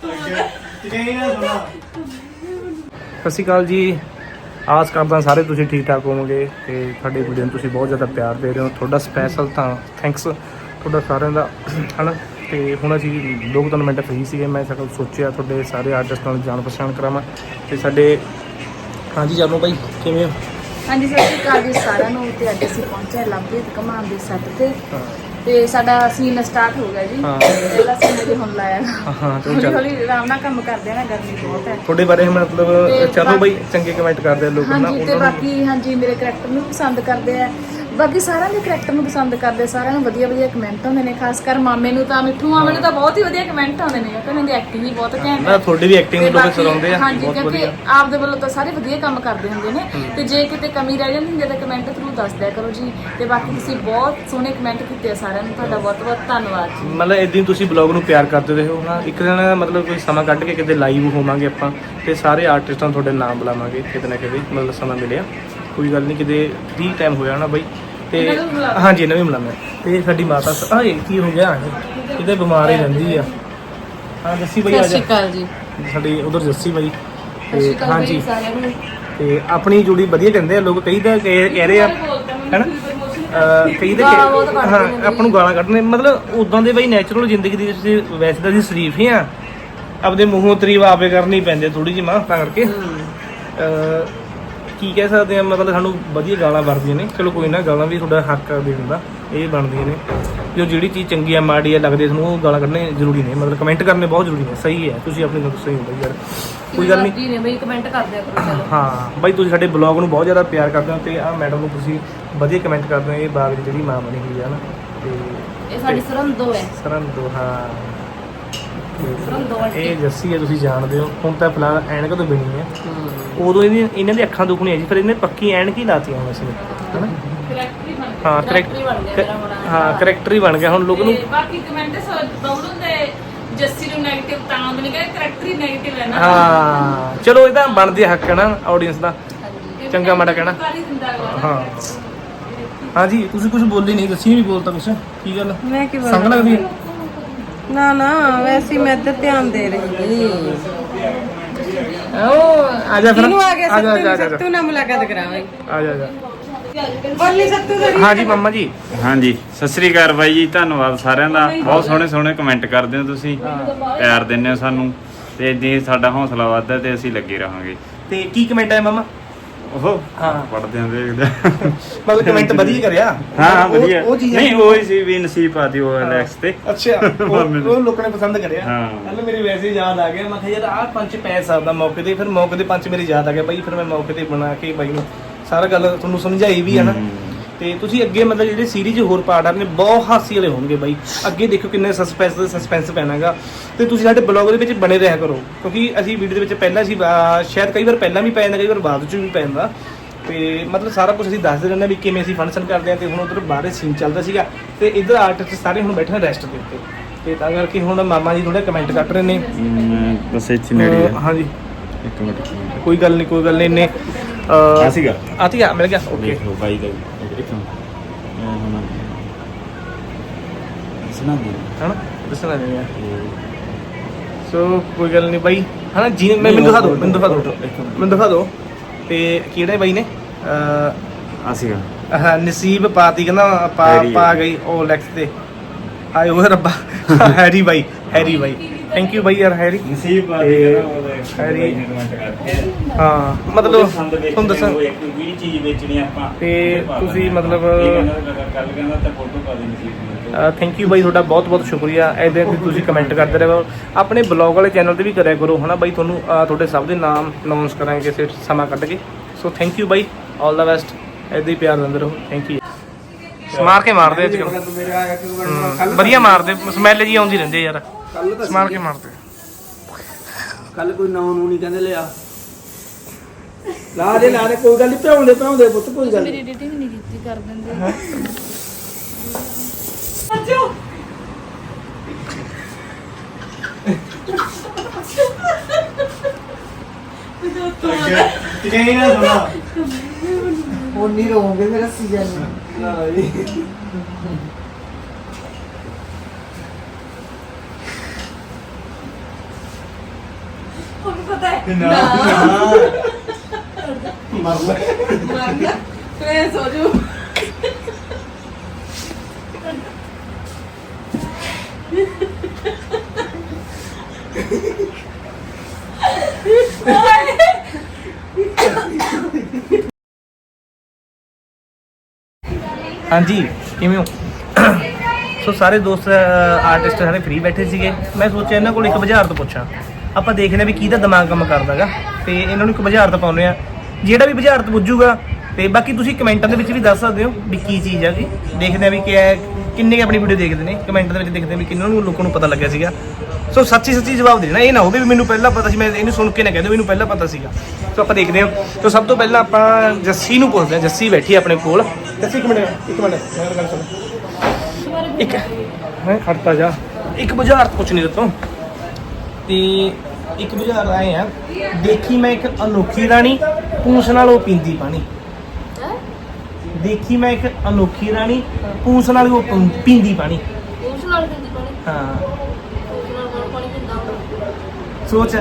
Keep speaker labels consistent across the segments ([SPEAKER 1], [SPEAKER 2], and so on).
[SPEAKER 1] ਸਤਿ ਸ਼੍ਰੀ ਅਕਾਲ ਜੀ। ਆਸ ਕਰਦਾ ਸਾਰੇ ਤੁਸੀਂ ਠੀਕ ਠਾਕ ਹੋਵੋਗੇ ਤੇ ਤੁਹਾਡੀ ਵੀਡੀਓ ਨੂੰ ਤੁਸੀਂ ਬਹੁਤ ਜ਼ਿਆਦਾ ਪਿਆਰ ਦੇ ਰਹੇ ਹੋ। ਤੁਹਾਡਾ ਸਪੈਸ਼ਲ ਤਾਂ ਥੈਂਕਸ ਤੁਹਾਡਾ ਸਾਰਿਆਂ ਦਾ ਹਨਾ? ਤੇ ਹੁਣ ਅਸੀਂ ਦੋ ਕੁ ਤਿੰਨ ਮਿੰਟ ਫ੍ਰੀ ਸੀਗੇ। ਮੈਂ ਸਗੋਂ ਸੋਚਿਆ ਤੁਹਾਡੇ ਸਾਰੇ ਆਰਟਿਸਟਾਂ ਨੂੰ ਜਾਣ ਪਛਾਣ ਕਰਾਵਾਂ। ਤੇ ਸਾਡੇ ਹਾਂਜੀ ਜਾਨੋ ਬਾਈ ਕਿਵੇਂ ਹੋ?
[SPEAKER 2] ਹਾਂਜੀ ਸਤਿ ਸ਼੍ਰੀ ਅਕਾਲ ਜੀ ਸਾਰਿਆਂ ਨੂੰ। ਤੇ ਅੱਜ ਅਸੀਂ ਪਹੁੰਚੇ ਹਾਂ ਲਵਪ੍ਰੀਤ ਕਮਾਨ ਦੇ ਸੱਤ ਤੇ। ਤੇ ਸਾਡਾ ਸੀਨ ਸਟਾਰਟ ਹੋ ਗਿਆ ਜੀ।
[SPEAKER 1] ਹਾਂ।
[SPEAKER 2] ਪਹਿਲਾ ਸੀਨ ਜੇ ਹੁਣ ਲਾਇਆ।
[SPEAKER 1] ਹਾਂ, ਹਾਂ ਚਲੋ
[SPEAKER 2] ਹੌਲੀ
[SPEAKER 1] ਚੱਲ।
[SPEAKER 2] ਹੌਲੀ ਆਰਾਮ ਨਾਲ ਕੰਮ ਕਰਦੇ ਆ ਨਾ ਗਰਮੀ ਬਹੁਤ ਹੈ।
[SPEAKER 1] ਤੁਹਾਡੇ ਬਾਰੇ ਮਤਲਬ
[SPEAKER 2] ਤੇ
[SPEAKER 1] ਚਲੋ ਬਾਈ ਚੰਗੇ ਕਮੈਂਟ ਕਰਦੇ ਆ ਲੋਕ ਨਾ
[SPEAKER 2] ਹਾਂਜੀ ਤੇ
[SPEAKER 1] ਉਹਨਾਂ ਨੂੰ
[SPEAKER 2] ਬਾਕੀ ਹਾਂਜੀ ਮੇਰੇ ਕਰੈਕਟਰ ਨੂੰ ਪਸੰਦ ਕਰਦੇ ਆ। ਬਾਕੀ ਸਾਰਿਆਂ ਦੇ ਕਰੈਕਟਰ ਨੂੰ ਪਸੰਦ ਕਰਦੇ ਸਾਰਿਆਂ ਨੂੰ ਵਧੀਆ ਵਧੀਆ ਕਮੈਂਟ ਆਉਂਦੇ ਨੇ ਖਾਸ ਕਰ ਮਾਮੇ ਨੂੰ ਤਾਂ ਮਿੱਠੂ ਮਾਮੇ ਨੂੰ ਤਾਂ ਬਹੁਤ ਹੀ ਵਧੀਆ ਕਮੈਂਟ ਆਉਂਦੇ ਨੇ ਕਿਉਂਕਿ ਉਹਨਾਂ ਦੀ ਐਕਟਿੰਗ ਹੀ ਬਹੁਤ ਘੈਂਟ
[SPEAKER 1] ਨਾ
[SPEAKER 2] ਹੈ
[SPEAKER 1] ਤੁਹਾਡੀ ਵੀ ਐਕਟਿੰਗ
[SPEAKER 2] ਤੇ
[SPEAKER 1] ਲੋਕ ਸਰਾਉਂਦੇ ਆ
[SPEAKER 2] ਹਾਂਜੀ ਕਿਉਂਕਿ ਆਪਦੇ ਵੱਲੋਂ ਤਾਂ ਸਾਰੇ ਵਧੀਆ ਕੰਮ ਕਰਦੇ ਹੁੰਦੇ ਨੇ ਤੇ ਜੇ ਕਿਤੇ ਕਮੀ ਰਹਿ ਜਾਂਦੀ ਹੁੰਦੀ ਹੈ ਤਾਂ ਕਮੈਂਟ ਥਰੂ ਦੱਸ ਦਿਆ ਕਰੋ ਜੀ ਤੇ ਬਾਕੀ ਤੁਸੀਂ ਬਹੁਤ ਸੋਹਣੇ ਕਮੈਂਟ ਕੀਤੇ ਆ ਸਾਰਿਆਂ ਨੂੰ ਤੁਹਾਡਾ ਬਹੁਤ ਬਹੁਤ ਧੰਨਵਾਦ ਜੀ।
[SPEAKER 1] ਮਤਲਬ ਇਦਾਂ ਤੁਸੀਂ ਬਲੌਗ ਨੂੰ ਪਿਆਰ ਕਰਦੇ ਰਹੇ ਨਾ ਇੱਕ ਦਿਨ ਮਤਲਬ ਕੋਈ ਸਮਾਂ ਕੱਢ ਕੇ ਕਿਤੇ ਲਾਈਵ ਹੋਵਾਂਗੇ ਆਪਾਂ ਤੇ ਸਾਰੇ ਆਰਟਿਸਟਾਂ ਨੂੰ ਤੁਹਾਡੇ ਨਾਮ ਬੁਲਾਵਾਂਗੇ ਕਿਤੇ ਨਾ ਕਿਤੇ ਮਤਲਬ ਸਮਾਂ ਮਿਲਿਆ। ਕੋਈ ਗੱਲ ਨਹੀਂ ਕਿਤੇ ਫ੍ਰੀ ਟਾਈਮ ਹੋਇਆ ਨਾ ਬਾਈ ਤੇ ਹਾਂਜੀ ਇਹਨਾਂ ਨੂੰ ਬੁਲਾਵਾਂ ਤੇ ਸਾਡੀ ਮਾਤਾ ਸ- ਆਏ ਕੀ ਹੋ ਗਿਆ? ਕਿਤੇ ਬਿਮਾਰ ਹੀ ਰਹਿੰਦੀ ਆ। ਹਾਂ ਜੱਸੀ ਬਾਈ ਆ ਜਾ। ਸਾਡੀ ਉਧਰ ਜੱਸੀ ਬਾਈ। ਤੇ ਹਾਂਜੀ। ਤੇ ਆਪਣੀ ਜੋੜੀ ਵਧੀਆ ਕਹਿੰਦੇ ਆ ਲੋਕ ਕਈ ਤਾਂ ਕਹਿ ਕਹਿ ਰਹੇ ਆ ਹੈਨਾ? ਕਈ ਤਾਂ ਹਾਂ। ਆਪਾਂ ਨੂੰ ਗਾਲਾਂ ਕੱਢਣੇ ਮਤਲਬ ਉਦਾਂ ਦੇ ਬਈ ਨੈਚੁਰਲ ਜ਼ਿੰਦਗੀ ਦੀ ਤੁਸੀਂ ਵੈਸੇ ਤਾਂ ਅਸੀਂ ਸ਼ਰੀਫ ਹੀ ਆ। ਆਪਦੇ ਮੂੰਹੋਂ ਤਰੀਫ ਆਪੇ ਕਰਨੀ ਪੈਂਦੀ ਥੋੜੀ ਜਿਹੀ ਮਾਂ ਤਾਂ ਕਰਕੇ। ਅਹ ਕੀ ਕਹਿ ਸਕਦੇ ਆ? ਮਤਲਬ ਸਾਨੂੰ ਵਧੀਆ ਗਾਲਾਂ ਵਰਦੀਆਂ ਨੇ। ਚਲੋ ਕੋਈ ਨਾ ਗਾਲਾਂ ਵੀ ਤੁਹਾਡਾ ਹੱਕ ਦੇ। ਹੁੰਦਾ ਇਹ ਬਣਦੀਆਂ ਨੇ। ਜੋ ਜਿਹੜੀ ਚੀਜ਼ ਚੰਗੀ ਆ ਮਾੜੀ ਆ ਲੱਗਦੀ ਤੁਹਾਨੂੰ ਉਹ ਗਾਲਾਂ ਕੱਢਣੇ ਜ਼ਰੂਰੀ ਨੇ। ਮਤਲਬ ਕਮੈਂਟ ਕਰਨੇ ਬਹੁਤ ਜ਼ਰੂਰੀ ਨੇ। ਸਹੀ ਹੈ। ਤੁਸੀਂ ਆਪਣੀ ਗੱਲ ਸਹੀ ਹੁੰਦਾ ਯਾਰ। ਕੋਈ ਗੱਲ ਨਹੀਂ।
[SPEAKER 2] ਜੀ ਨੇ ਬਈ? ਕਮੈਂਟ ਕਰ ਦਿਆ ਕਰੋ ਚਲੋ।
[SPEAKER 1] ਹਾਂ। ਬਾਈ ਤੁਸੀਂ ਸਾਡੇ ਬਲੌਗ ਨੂੰ ਬਹੁਤ ਜ਼ਿਆਦਾ ਪਿਆਰ ਕਰਦੇ ਹੋ ਤੇ ਆ ਮੈਡਮ ਨੂੰ ਤੁਸੀਂ ਵਧੀਆ ਕਮੈਂਟ ਕਰਦੇ ਹੋ। ਇਹ ਬਾਗ ਦੀ ਜਿਹੜੀ ਮਾਂ ਬਣੀ ਹੋਈ ਆ ਨਾ ਤੇ
[SPEAKER 2] ਇਹ ਸਾਡੀ ਸਰੰਦੋ ਹੈ।
[SPEAKER 1] ਦੋ ਹਾਂ।
[SPEAKER 2] ਸਰੰਦੋ ਆਂਟੀ
[SPEAKER 1] ਇਹ ਜੱਸੀ ਹੈ ਤੁਸੀਂ ਜਾਣਦੇ ਹੋ। ਹੁਣ ਤਾਂ ਫਿਲਹਾਲ ਐਨਕ ਤੋਂ ਬਿਨੀ ਹੈ। ਉਦੋਂ ਇਹਦੀ ਇਹਨਾਂ ਦੀ ਅੱਖਾਂ ਦੁਖਣੀਆਂ ਜੀ ਪਰ ਇਹਨੇ ਪੱਕੀ ਐਨਕ ਹੀ ਲਾਤੀ
[SPEAKER 2] ਹੁਣ
[SPEAKER 1] ਅਸੀਂ ਹਨਾ? ਹਾਂ ਬਣ ਗਿਆ ਹੁਣ ਲੋਕ ਨੂੰ
[SPEAKER 2] ਬਾਕੀ ਕਮੈਂਟ ਬਹੁਤ ਹੁੰਦੇ ਜੱਸੀ ਨੂੰ 네ਗੇਟਿਵ ਤਾਂ ਆਉਂਦੇ ਨੇ ਕਹਿੰਦੇ ਕਰੈਕਟਰ ਹੈ ਨਾ।
[SPEAKER 1] ਹਾਂ ਚਲੋ ਇਹ ਤਾਂ ਬਣਦੇ ਹੱਕ ਹੈ ਨਾ ਆਡੀਅנס ਦਾ ਚੰਗਾ ਮਾੜਾ ਕਹਿਣਾ।
[SPEAKER 2] ਹਾਂ
[SPEAKER 1] ਹਾਂ। ਜੀ ਤੁਸੀਂ ਕੁਝ ਬੋਲੀ ਨਹੀਂ ਦੱਸੀ ਵੀ ਬੋਲਤਾ ਕੁਛ। ਕੀ ਗੱਲ?
[SPEAKER 3] ਮੈਂ ਕੀ
[SPEAKER 1] ਬੋਲ? ਸਮਝ ਲੱਗਦੀ ਹੈ
[SPEAKER 3] ਨਾ ਨਾ ਵੈਸੇ ਹੀ ਮੈਂ ਤੇ ਧਿਆਨ ਦੇ ਰਹੀ ਸੀ
[SPEAKER 1] ਓ ਆ ਜਾ ਫਿਰ।
[SPEAKER 3] ਕਿਨੂੰ ਆ ਗਿਆ?
[SPEAKER 1] ਜਾ ਆ ਜਾ, ਜਾ।
[SPEAKER 3] ਸੱਤੂ ਨਾਲ ਮੁਲਾਕਾਤ ਕਰਾਵਾਂਗੇ।
[SPEAKER 1] ਆ ਜਾ ਆ ਜਾ।
[SPEAKER 3] ਬੋਲੀ ਸੱਤੂ ਦਾ
[SPEAKER 1] ਹਾਂਜੀ ਮੰਮਾ ਜੀ।
[SPEAKER 4] ਹਾਂਜੀ। ਸਤਿ ਸ੍ਰੀ ਅਕਾਲ ਬਾਈ ਜੀ ਧੰਨਵਾਦ ਸਾਰਿਆਂ ਦਾ। ਬਹੁਤ ਸੋਹਣੇ ਸੋਹਣੇ ਕਮੈਂਟ ਕਰਦੇ ਹੋ ਤੁਸੀਂ। ਪਿਆਰ ਦਿੰਦੇ ਹੋ ਸਾਨੂੰ। ਤੇ ਜੇ ਸਾਡਾ ਹੌਸਲਾ ਵੱਧਦਾ ਤੇ ਅਸੀਂ ਲੱਗੇ ਰਹਾਂਗੇ।
[SPEAKER 1] ਤੇ ਕੀ ਕਮੈਂਟ ਆਇਆ ਮੰਮਾ?
[SPEAKER 4] ਉਹ
[SPEAKER 1] ਹਾਂ।
[SPEAKER 4] ਪੜਦੇ ਆਂ ਦੇਖਦੇ ਆਂ।
[SPEAKER 1] ਮਤਲਬ ਕਮੈਂਟ ਵਧੀਆ ਕਰਿਆ।
[SPEAKER 4] ਹਾਂ ਹਾਂ
[SPEAKER 1] ਉਹ-
[SPEAKER 4] ਵਧੀਆ।
[SPEAKER 1] ਉਹ ਚੀਜ਼
[SPEAKER 4] ਨਹੀਂ ਉਹ ਹੀ ਸੀ ਵੀ ਨਸੀਬ ਆਦੀ ਉਹ ਐਲੈਕਸ ਤੇ।
[SPEAKER 1] ਅੱਛਾ ਉਹ ਉਹ ਲੋਕਾਂ ਨੇ ਪਸੰਦ ਕਰਿਆ।
[SPEAKER 4] ਹਾਂ।
[SPEAKER 1] ਕੱਲ ਮੇਰੇ ਵੈਸੇ ਹੀ ਯਾਦ ਆ ਗਿਆ। ਮੈਂ ਕਿਹਾ ਯਾਰ ਆਹ ਪੰਚ ਪੈ ਸਕਦਾ ਮੌਕੇ ਤੇ। ਫਿਰ ਮੌਕੇ ਦੇ ਪੰਚ ਮੇਰੇ ਯਾਦ ਆ ਗਿਆ ਬਾਈ ਫਿਰ ਮੈਂ ਮੌਕੇ ਤੇ ਬਣਾ ਕੇ ਬਾਈ ਨੂੰ ਸਾਰਾ ਗੱਲ ਤੁਹਾਨੂੰ ਸਮਝਾਈ ਵੀ ਹੈ ਨਾ।
[SPEAKER 4] ਹਮ।
[SPEAKER 1] ਤੇ ਤੁਸੀਂ ਅੱਗੇ ਮਤਲਬ ਜਿਹੜੇ ਸੀਰੀਜ਼ ਹੋਰ ਪਾਰਟ ਆ ਨੇ ਬਹੁਤ ਹਾਸੀ ਵਾਲੇ ਹੋਣਗੇ ਬਾਈ। ਅੱਗੇ ਦੇਖੋ ਕਿੰਨੇ ਸਸਪੈਂਸ ਸਸਪੈਂਸ ਪੈਣਾਗਾ ਤੇ ਤੁਸੀਂ ਸਾਡੇ ਬਲੌਗ ਦੇ ਵਿੱਚ ਬਣੇ ਰਿਹਾ ਕਰੋ ਕਿਉਂਕਿ ਅਸੀਂ ਵੀਡੀਓ ਦੇ ਵਿੱਚ ਪਹਿਲਾਂ ਸੀ ਸ਼ਾਇਦ ਕਈ ਵਾਰ ਪਹਿਲਾਂ ਵੀ ਪੈ ਜਾਂਦਾ ਕਈ ਵਾਰ ਬਾਅਦ ਚ ਵੀ ਪੈ ਜਾਂਦਾ। ਤੇ ਮਤਲਬ ਸਾਰਾ ਕੁਝ ਅਸੀਂ ਦੱਸਦੇ ਰਹਿੰਦੇ ਹਾਂ ਵੀ ਕਿਵੇਂ ਅਸੀਂ ਫੰਕਸ਼ਨ ਕਰਦੇ ਆ ਤੇ ਹੁਣ ਉਧਰ ਬਾਹਰੇ ਸੀਨ ਚੱਲਦਾ ਸੀਗਾ। ਤੇ ਇੱਧਰ ਆਰਟਿਸਟ ਸਾਰੇ ਹੁਣ ਬੈਠੇ ਨੇ ਰੈਸਟ ਦੇ ਉੱਤੇ। ਤੇ ਤਾਂ ਕਰਕੇ ਹੁਣ ਮਾਮਾ ਜੀ ਥੋੜੇ ਕਮੈਂਟ ਕੱਟ ਰਹੇ ਨੇ।
[SPEAKER 4] ਬਸ ਇੱਥੇ ਨੇੜੇ
[SPEAKER 1] ਹਾਂਜੀ।
[SPEAKER 4] ਇੱਕ ਮਿੰਟ
[SPEAKER 1] ਕੋਈ ਗੱਲ ਨਹੀਂ ਕੋਈ ਗੱਲ ਨਹੀਂ ਨੇ
[SPEAKER 4] ਆ ਸੀਗਾ?
[SPEAKER 1] ਆ ਮਿਲ ਗਿਆ ਓਕੇ
[SPEAKER 4] ਬਾਈ ਦਾ ਮਿੰਟ ਇਹ ਹੁਣ ਸੁਣਾ ਦੇ
[SPEAKER 1] ਹਨਾ ਦੱਸਣਾ ਨਹੀਂ ਆ ਸੋ ਕੋਈ ਗੱਲ ਨਹੀਂ ਬਾਈ ਹਨਾ ਜੀ ਮੈਂ ਮੈਨੂੰ ਦਿਖਾ ਦਿਓ ਮੈਨੂੰ ਦਿਖਾ ਦਿਓ ਮੈਨੂੰ ਦਿਖਾ ਦਿਓ ਤੇ ਕਿਹੜੇ ਬਾਈ ਨੇ
[SPEAKER 4] ਆ ਸੀਗਾ
[SPEAKER 1] ਆਹ ਨਸੀਬ ਪਾਤੀ ਕਹਿੰਦਾ ਪਾ ਪਾ
[SPEAKER 4] ਹੈ।
[SPEAKER 1] ਗਈ ਉਹ ਲੈਕਸ ਤੇ ਹਾਏ ਓਏ ਰੱਬਾ ਹੈਰੀ ਬਾਈ ਹੈਰੀ ਬਾਈ ਥੈਂਕ ਯੂ ਬਾਈ ਯਾਰ ਹੈਰੀ
[SPEAKER 4] ਨਸੀਬ
[SPEAKER 1] ਆ ਉਹਦੇ ਹੈਰੀ। ਹਾਂ ਮਤਲਬ ਤੁਹਾਨੂੰ ਦੱਸਾਂ।
[SPEAKER 4] ਵੀ ਚੀਜ਼ ਵੇਚਣੀ ਆਪਾਂ
[SPEAKER 1] ਤੇ ਤੁਸੀਂ ਮਤਲਬ-
[SPEAKER 4] ਕੱਲ ਕਹਿੰਦਾ ਤਾਂ ਫੋਟੋ ਪਾ ਦੇ ਨਸੀਬ
[SPEAKER 1] ਥੈਂਕ ਯੂ ਬਾਈ ਤੁਹਾਡਾ ਬਹੁਤ ਬਹੁਤ ਸ਼ੁਕਰੀਆ। ਐਦਾਂ ਕਿ ਤੁਸੀਂ ਕਮੈਂਟ ਕਰਦੇ ਰਹੋ। ਆਪਣੇ ਬਲੌਗ ਵਾਲੇ ਚੈਨਲ ਤੇ ਵੀ ਕਰਿਆ ਕਰੋ ਹਨਾ ਬਾਈ? ਤੁਹਾਨੂੰ ਤੁਹਾਡੇ ਸਭ ਦੇ ਨਾਮ ਅਨਾਉਂਸ ਕਰਾਂਗੇ ਕਿਸੇ ਸਮਾਂ ਕੱਢ ਕੇ। ਸੋ ਥੈਂਕ ਯੂ ਬਾਈ। ਆਲ ਦਾ ਬੈਸਟ ਐਦਾਂ ਹੀ ਪਿਆਰ ਦਿੰਦੇ ਰਹੋ। ਥੈਂਕ ਯੂ ਸਮਾਰ ਕੇ ਮਾਰਦੇ ਅੱਜ ਕੱਲ੍ਹ। ਵਧੀਆ ਮਾਰਦੇ। ਸਮੈਲ ਜੀ ਆਉਂਦੀ ਰਹਿੰਦੀ ਯਾਰ ਸਮਾਰ ਕੇ ਮਾਰਦੇ?
[SPEAKER 5] ਕੱਲ ਕੋਈ ਨਾਂ ਨੂੰ ਨਹੀਂ ਕਹਿੰਦੇ ਲਿਆ। ਲਾ ਦੇ ਲਾ ਦੇ ਕੋਈ ਗੱਲ ਨਹੀਂ ਭਿਆਉਂਦੇ ਭਿਆਉਂਦੇ ਪੁੱਤ ਕੋਈ ਗੱਲ
[SPEAKER 2] ਮੇਰੀ
[SPEAKER 5] ਨਹੀਂ
[SPEAKER 2] ਐਡੀਟਿੰਗ ਨਹੀਂ ਕੀਤੀ ਕਰ ਦਿੰਦੇ।
[SPEAKER 1] ਕਿਹਨੇ ਨਾ ਸੁਣਾ।
[SPEAKER 5] ਉਹ ਨਹੀਂ ਰਹੋਗੇ ਮੇਰਾ ਸੀਜ਼ਨ।
[SPEAKER 3] ਪਤਾ ਹੈ?
[SPEAKER 5] ਮਰਨਾ
[SPEAKER 3] ਮਰਨਾ ਮੈਂ ਸੋ ਜੂ
[SPEAKER 1] ਹਾਂਜੀ ਕਿਵੇਂ ਹੋ? ਸੋ ਸਾਰੇ ਦੋਸਤ ਆਰਟਿਸਟ ਸਾਰੇ ਫ੍ਰੀ ਬੈਠੇ ਸੀਗੇ। ਮੈਂ ਸੋਚਿਆ ਇਹਨਾਂ ਕੋਲ ਇੱਕ ਬਾਜ਼ਾਰ ਤੋਂ ਪੁੱਛਾਂ। ਆਪਾਂ ਦੇਖਦੇ ਹਾਂ ਵੀ ਕਿਹਦਾ ਦਿਮਾਗ ਕੰਮ ਕਰਦਾਗਾ। ਤੇ ਇਹਨਾਂ ਨੂੰ ਇੱਕ ਬਾਜ਼ਾਰ ਤੋਂ ਪਾਉਂਦੇ ਆ ਜਿਹੜਾ ਵੀ ਬਾਜ਼ਾਰ ਤੋਂ ਪੁੱਜੂਗਾ ਤੇ ਬਾਕੀ ਤੁਸੀਂ ਕਮੈਂਟਾਂ ਦੇ ਵਿੱਚ ਵੀ ਦੱਸ ਸਕਦੇ ਹੋ ਵੀ ਕੀ ਚੀਜ਼ ਹੈ ਜੀ। ਦੇਖਦੇ ਆ ਵੀ ਕੀ ਕਿੰਨੇ ਕੁ ਆਪਣੀ ਵੀਡੀਓ ਦੇਖਦੇ ਨੇ। ਕਮੈਂਟਾਂ ਦੇ ਵਿੱਚ ਦੇਖਦੇ ਆ ਵੀ ਕਿੰਨਾਂ ਨੂੰ ਲੋਕਾਂ ਨੂੰ ਪਤਾ ਲੱਗਿਆ ਸੀਗਾ। ਸੋ ਸੱਚੀ ਸੱਚੀ ਜਵਾਬ ਦੇਣਾ। ਇਹ ਨਾ ਹੋਵੇ ਵੀ ਮੈਨੂੰ ਪਹਿਲਾਂ ਪਤਾ ਸੀ, ਮੈਂ ਇਹਨੂੰ ਸੁਣ ਕੇ ਨਾ ਕਹਿੰਦੇ ਮੈਨੂੰ ਪਹਿਲਾਂ ਪਤਾ ਸੀਗਾ। ਸੋ ਆਪਾਂ ਦੇਖਦੇ ਹਾਂ। ਸੋ ਸਭ ਤੋਂ ਪਹਿਲਾਂ ਆਪਾਂ ਜੱਸੀ ਨੂੰ ਪੁੱਛਦੇ ਹਾਂ। ਜੱਸੀ ਬੈਠੀ ਆਪਣੇ ਕੋਲ। ਜੱਸੀ, ਇੱਕ ਮਿੰਟ ਇੱਕ ਮਿੰਟ। ਮੈਂ ਗੱਲ ਸੁਣ ਇੱਕ ਮੈਂ ਖੜਤਾ ਜਾ। ਇੱਕ ਬਾਜ਼ਾਰ ਤੋਂ ਕੁਛ ਨਹੀਂ ਦਿੱਤੋਂ ਤੇ ਇੱਕ ਬਾਜ਼ਾਰ ਆਏ ਆ ਦੇਖੀ ਮੈਂ ਇੱਕ ਅਨੋਖੀ ਰਾਣੀ ਪੂੰਛ ਨਾਲ ਉਹ ਪੀਂਦੀ ਪਾਣੀ। ਦੇਖੀ ਮੈਂ ਇੱਕ ਅਨੋਖੀ ਰਾਣੀ ਪੂੰਛ ਨਾਲ ਉਹ ਪੰ- ਪੀਂਦੀ ਪਾਣੀ।
[SPEAKER 6] ਉਸ ਨਾਲ ਕਿੰਦੀ ਪਾਣੀ?
[SPEAKER 1] ਹਾਂ।
[SPEAKER 6] ਉਸ ਨਾਲ ਗਰਮ ਪਾਣੀ ਪੀਂਦਾ ਹੁੰਦਾ।
[SPEAKER 1] ਸੋਚ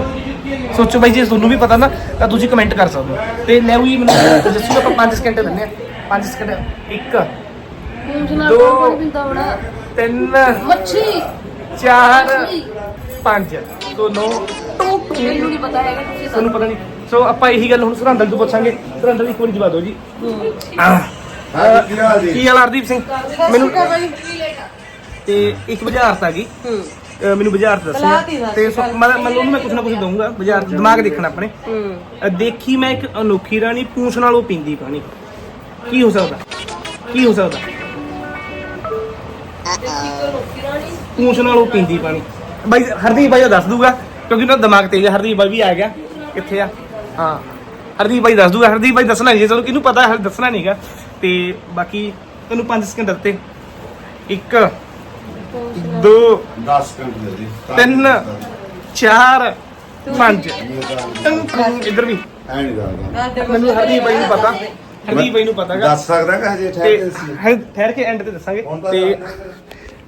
[SPEAKER 1] ਸੋਚੋ ਬਾਈ ਜੇ ਤੁਹਾਨੂੰ ਵੀ ਪਤਾ ਨਾ ਤਾਂ ਤੁਸੀਂ ਕਮੈਂਟ ਕਰ ਸਕਦੇ ਹੋ। ਤੇ ਲੈ ਵੀ ਮੈਨੂੰ ਜੱਸੂ ਆਪਾਂ 5 ਸਕਿੰਟ ਦਿੰਦੇ ਆ 5 ਸਕਿੰਟ 1
[SPEAKER 6] ਉਸ ਨਾਲ
[SPEAKER 1] ਦੋ।
[SPEAKER 6] ਪਾਣੀ ਪੀਂਦਾ ਹੋਣਾ।
[SPEAKER 1] 3
[SPEAKER 6] ਮੱਛੀ।
[SPEAKER 1] 4
[SPEAKER 6] ਮੱਛੀ।
[SPEAKER 1] 5 ਤੋਂ 9
[SPEAKER 6] ਮੈਨੂੰ ਨਹੀਂ ਪਤਾ ਹੈਗਾ ਤੁਸੀਂ
[SPEAKER 1] ਤੁਹਾਨੂੰ ਪਤਾ ਨਹੀਂ। ਸੋ ਆਪਾਂ ਇਹੀ ਗੱਲ ਹੁਣ ਸੁਰੰਦਰ ਤੋਂ ਪੁੱਛਾਂਗੇ। ਸੁਰੰਦਰ ਦੀ ਇੱਕ ਵਾਰੀ ਜਵਾਬ ਦਿਓ ਜੀ। ਆਹ,
[SPEAKER 5] ਹਾਂ। ਕੀ ਹਾਲ ਜੀ?
[SPEAKER 1] ਕੀ ਹਾਲ ਹਰਦੀਪ ਸਿੰਘ? ਮੈਨੂੰ ਤੇ ਇੱਕ ਬੁਝਾਰਤ ਆ ਗਈ ਅਹ ਮੈਨੂੰ ਬੁਝਾਰਤ
[SPEAKER 3] ਬੁਝਾਰਤ ਹੀ
[SPEAKER 1] ਦੱਸੀ
[SPEAKER 3] ਦੱਸ।
[SPEAKER 1] ਤੇ ਸੋ- ਮੈਂ ਮੈਂ ਉਹਨੂੰ ਮੈਂ ਕੁਝ ਨਾ ਕੁਝ ਦਊਂਗਾ। ਬੁਝਾਰਤ ਦਿਮਾਗ ਦੇਖਣਾ ਆਪਣੇ। ਅਹ ਦੇਖੀ ਮੈਂ ਇੱਕ ਅਨੋਖੀ ਰਾਣੀ ਪੂੰਛ ਨਾਲ ਉਹ ਪੀਂਦੀ ਪਾਣੀ। ਕੀ ਹੋ ਸਕਦਾ? ਕੀ ਹੋ ਸਕਦਾ? ਪੂੰਛ ਨਾਲ ਉਹ ਪੀਂਦੀ ਪਾਣੀ। ਬਾਈ ਹਰਦੀਪ ਬਾਈ ਦਾ ਦੱਸ ਦੂਗਾ ਕਿਉਂਕਿ ਉਹਨਾਂ ਦਾ ਦਿਮਾਗ ਤੇਜ਼ ਹੈ ਹਰਦੀਪ ਬਾਈ ਵੀ ਆ ਗਿਆ। ਕਿੱਥੇ ਆ? ਹਾਂ। ਹਰਦੀਪ ਬਾਈ ਦੱਸ ਦੂਗਾ ਹਰਦੀਪ ਬਾਈ ਦੱਸਣਾ ਨਹੀਂ ਚਲੋ ਕਿਹਨੂੰ ਪਤਾ ਹੈ ਦੱਸਣਾ ਨਹੀਂਗਾ ਤੇ ਬਾਕੀ ਤੈਨੂੰ 5 ਸਕਿੰਟ ਦਿੱਤੇ। 1 2
[SPEAKER 5] 10 ਮਿੰਟ ਦੇ ਦੇ।
[SPEAKER 1] 3 4 5 ਇੱਧਰ ਵੀ।
[SPEAKER 5] ਐ ਨਹੀਂ ਕਰਦਾ।
[SPEAKER 1] ਮੈਨੂੰ ਹਰਦੀਪ ਬਾਈ ਨੂੰ ਪਤਾ। ਹਰਦੀਪ ਬਾਈ ਨੂੰ ਪਤਾ ਹੈਗਾ
[SPEAKER 5] ਦੱਸ ਸਕਦਾ ਕਿ ਹਜੇ ਠਹਿਰ ਕੇ
[SPEAKER 1] ਠਹਿਰ ਐਂਡ ਤੇ ਦੱਸਾਂਗੇ।
[SPEAKER 5] ਤਾਂ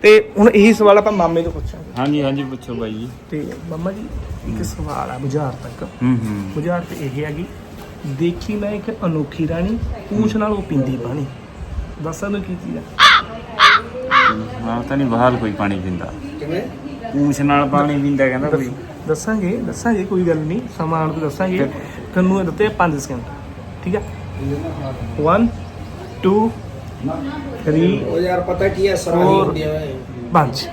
[SPEAKER 1] ਤੇ ਹੁਣ ਇਹੀ ਸਵਾਲ ਆਪਾਂ ਮਾਮੇ ਤੋਂ ਪੁੱਛਾਂਗੇ।
[SPEAKER 4] ਹਾਂਜੀ ਹਾਂਜੀ ਪੁੱਛੋ ਬਾਈ ਜੀ।
[SPEAKER 1] ਤੇ ਮੰਮਾ ਜੀ ਇੱਕ ਸਵਾਲ ਆ ਬੁਝਾਰ ਤੱਕ।
[SPEAKER 4] ਹੂੰ ਹੂੰ।
[SPEAKER 1] ਬੁਝਾਰ ਤੇ ਇਹ ਹੈਗੀ ਦੇਖੀ ਮੈਂ ਇੱਕ ਅਨੋਖੀ ਰਾਣੀ ਪੂਛ ਨਾਲ ਉਹ ਪਿੰਦੀ ਪਾਣੀ। ਦੱਸਾਂ ਨੂੰ ਕੀ ਚੀਜ਼ ਆ?
[SPEAKER 4] ਹਾਂ ਤਾਂ ਨਹੀਂ ਬਹਾਲ ਕੋਈ ਪਾਣੀ ਪੀਂਦਾ। ਪੂਛ ਨਾਲ ਪਾਣੀ ਪੀਂਦਾ ਕਹਿੰਦਾ ਕੋਈ।
[SPEAKER 1] ਦੱਸਾਂਗੇ ਦੱਸਾਂਗੇ ਕੋਈ ਗੱਲ ਨਹੀਂ ਸਮਾਂ ਆਉਣ ਤੇ ਦੱਸਾਂਗੇ। ਤੁਹਾਨੂੰ ਇਹ ਦਿੱਤੇ 5 ਸਕਿੰਟ ਠੀਕ ਆ? 1 2 3
[SPEAKER 7] ਉਹ ਯਾਰ ਪਤਾ ਕੀ ਹੈ ਸਰਾਹੀ
[SPEAKER 1] ਹੋਰ।
[SPEAKER 7] ਹੁੰਦੀ ਹੈ
[SPEAKER 1] 5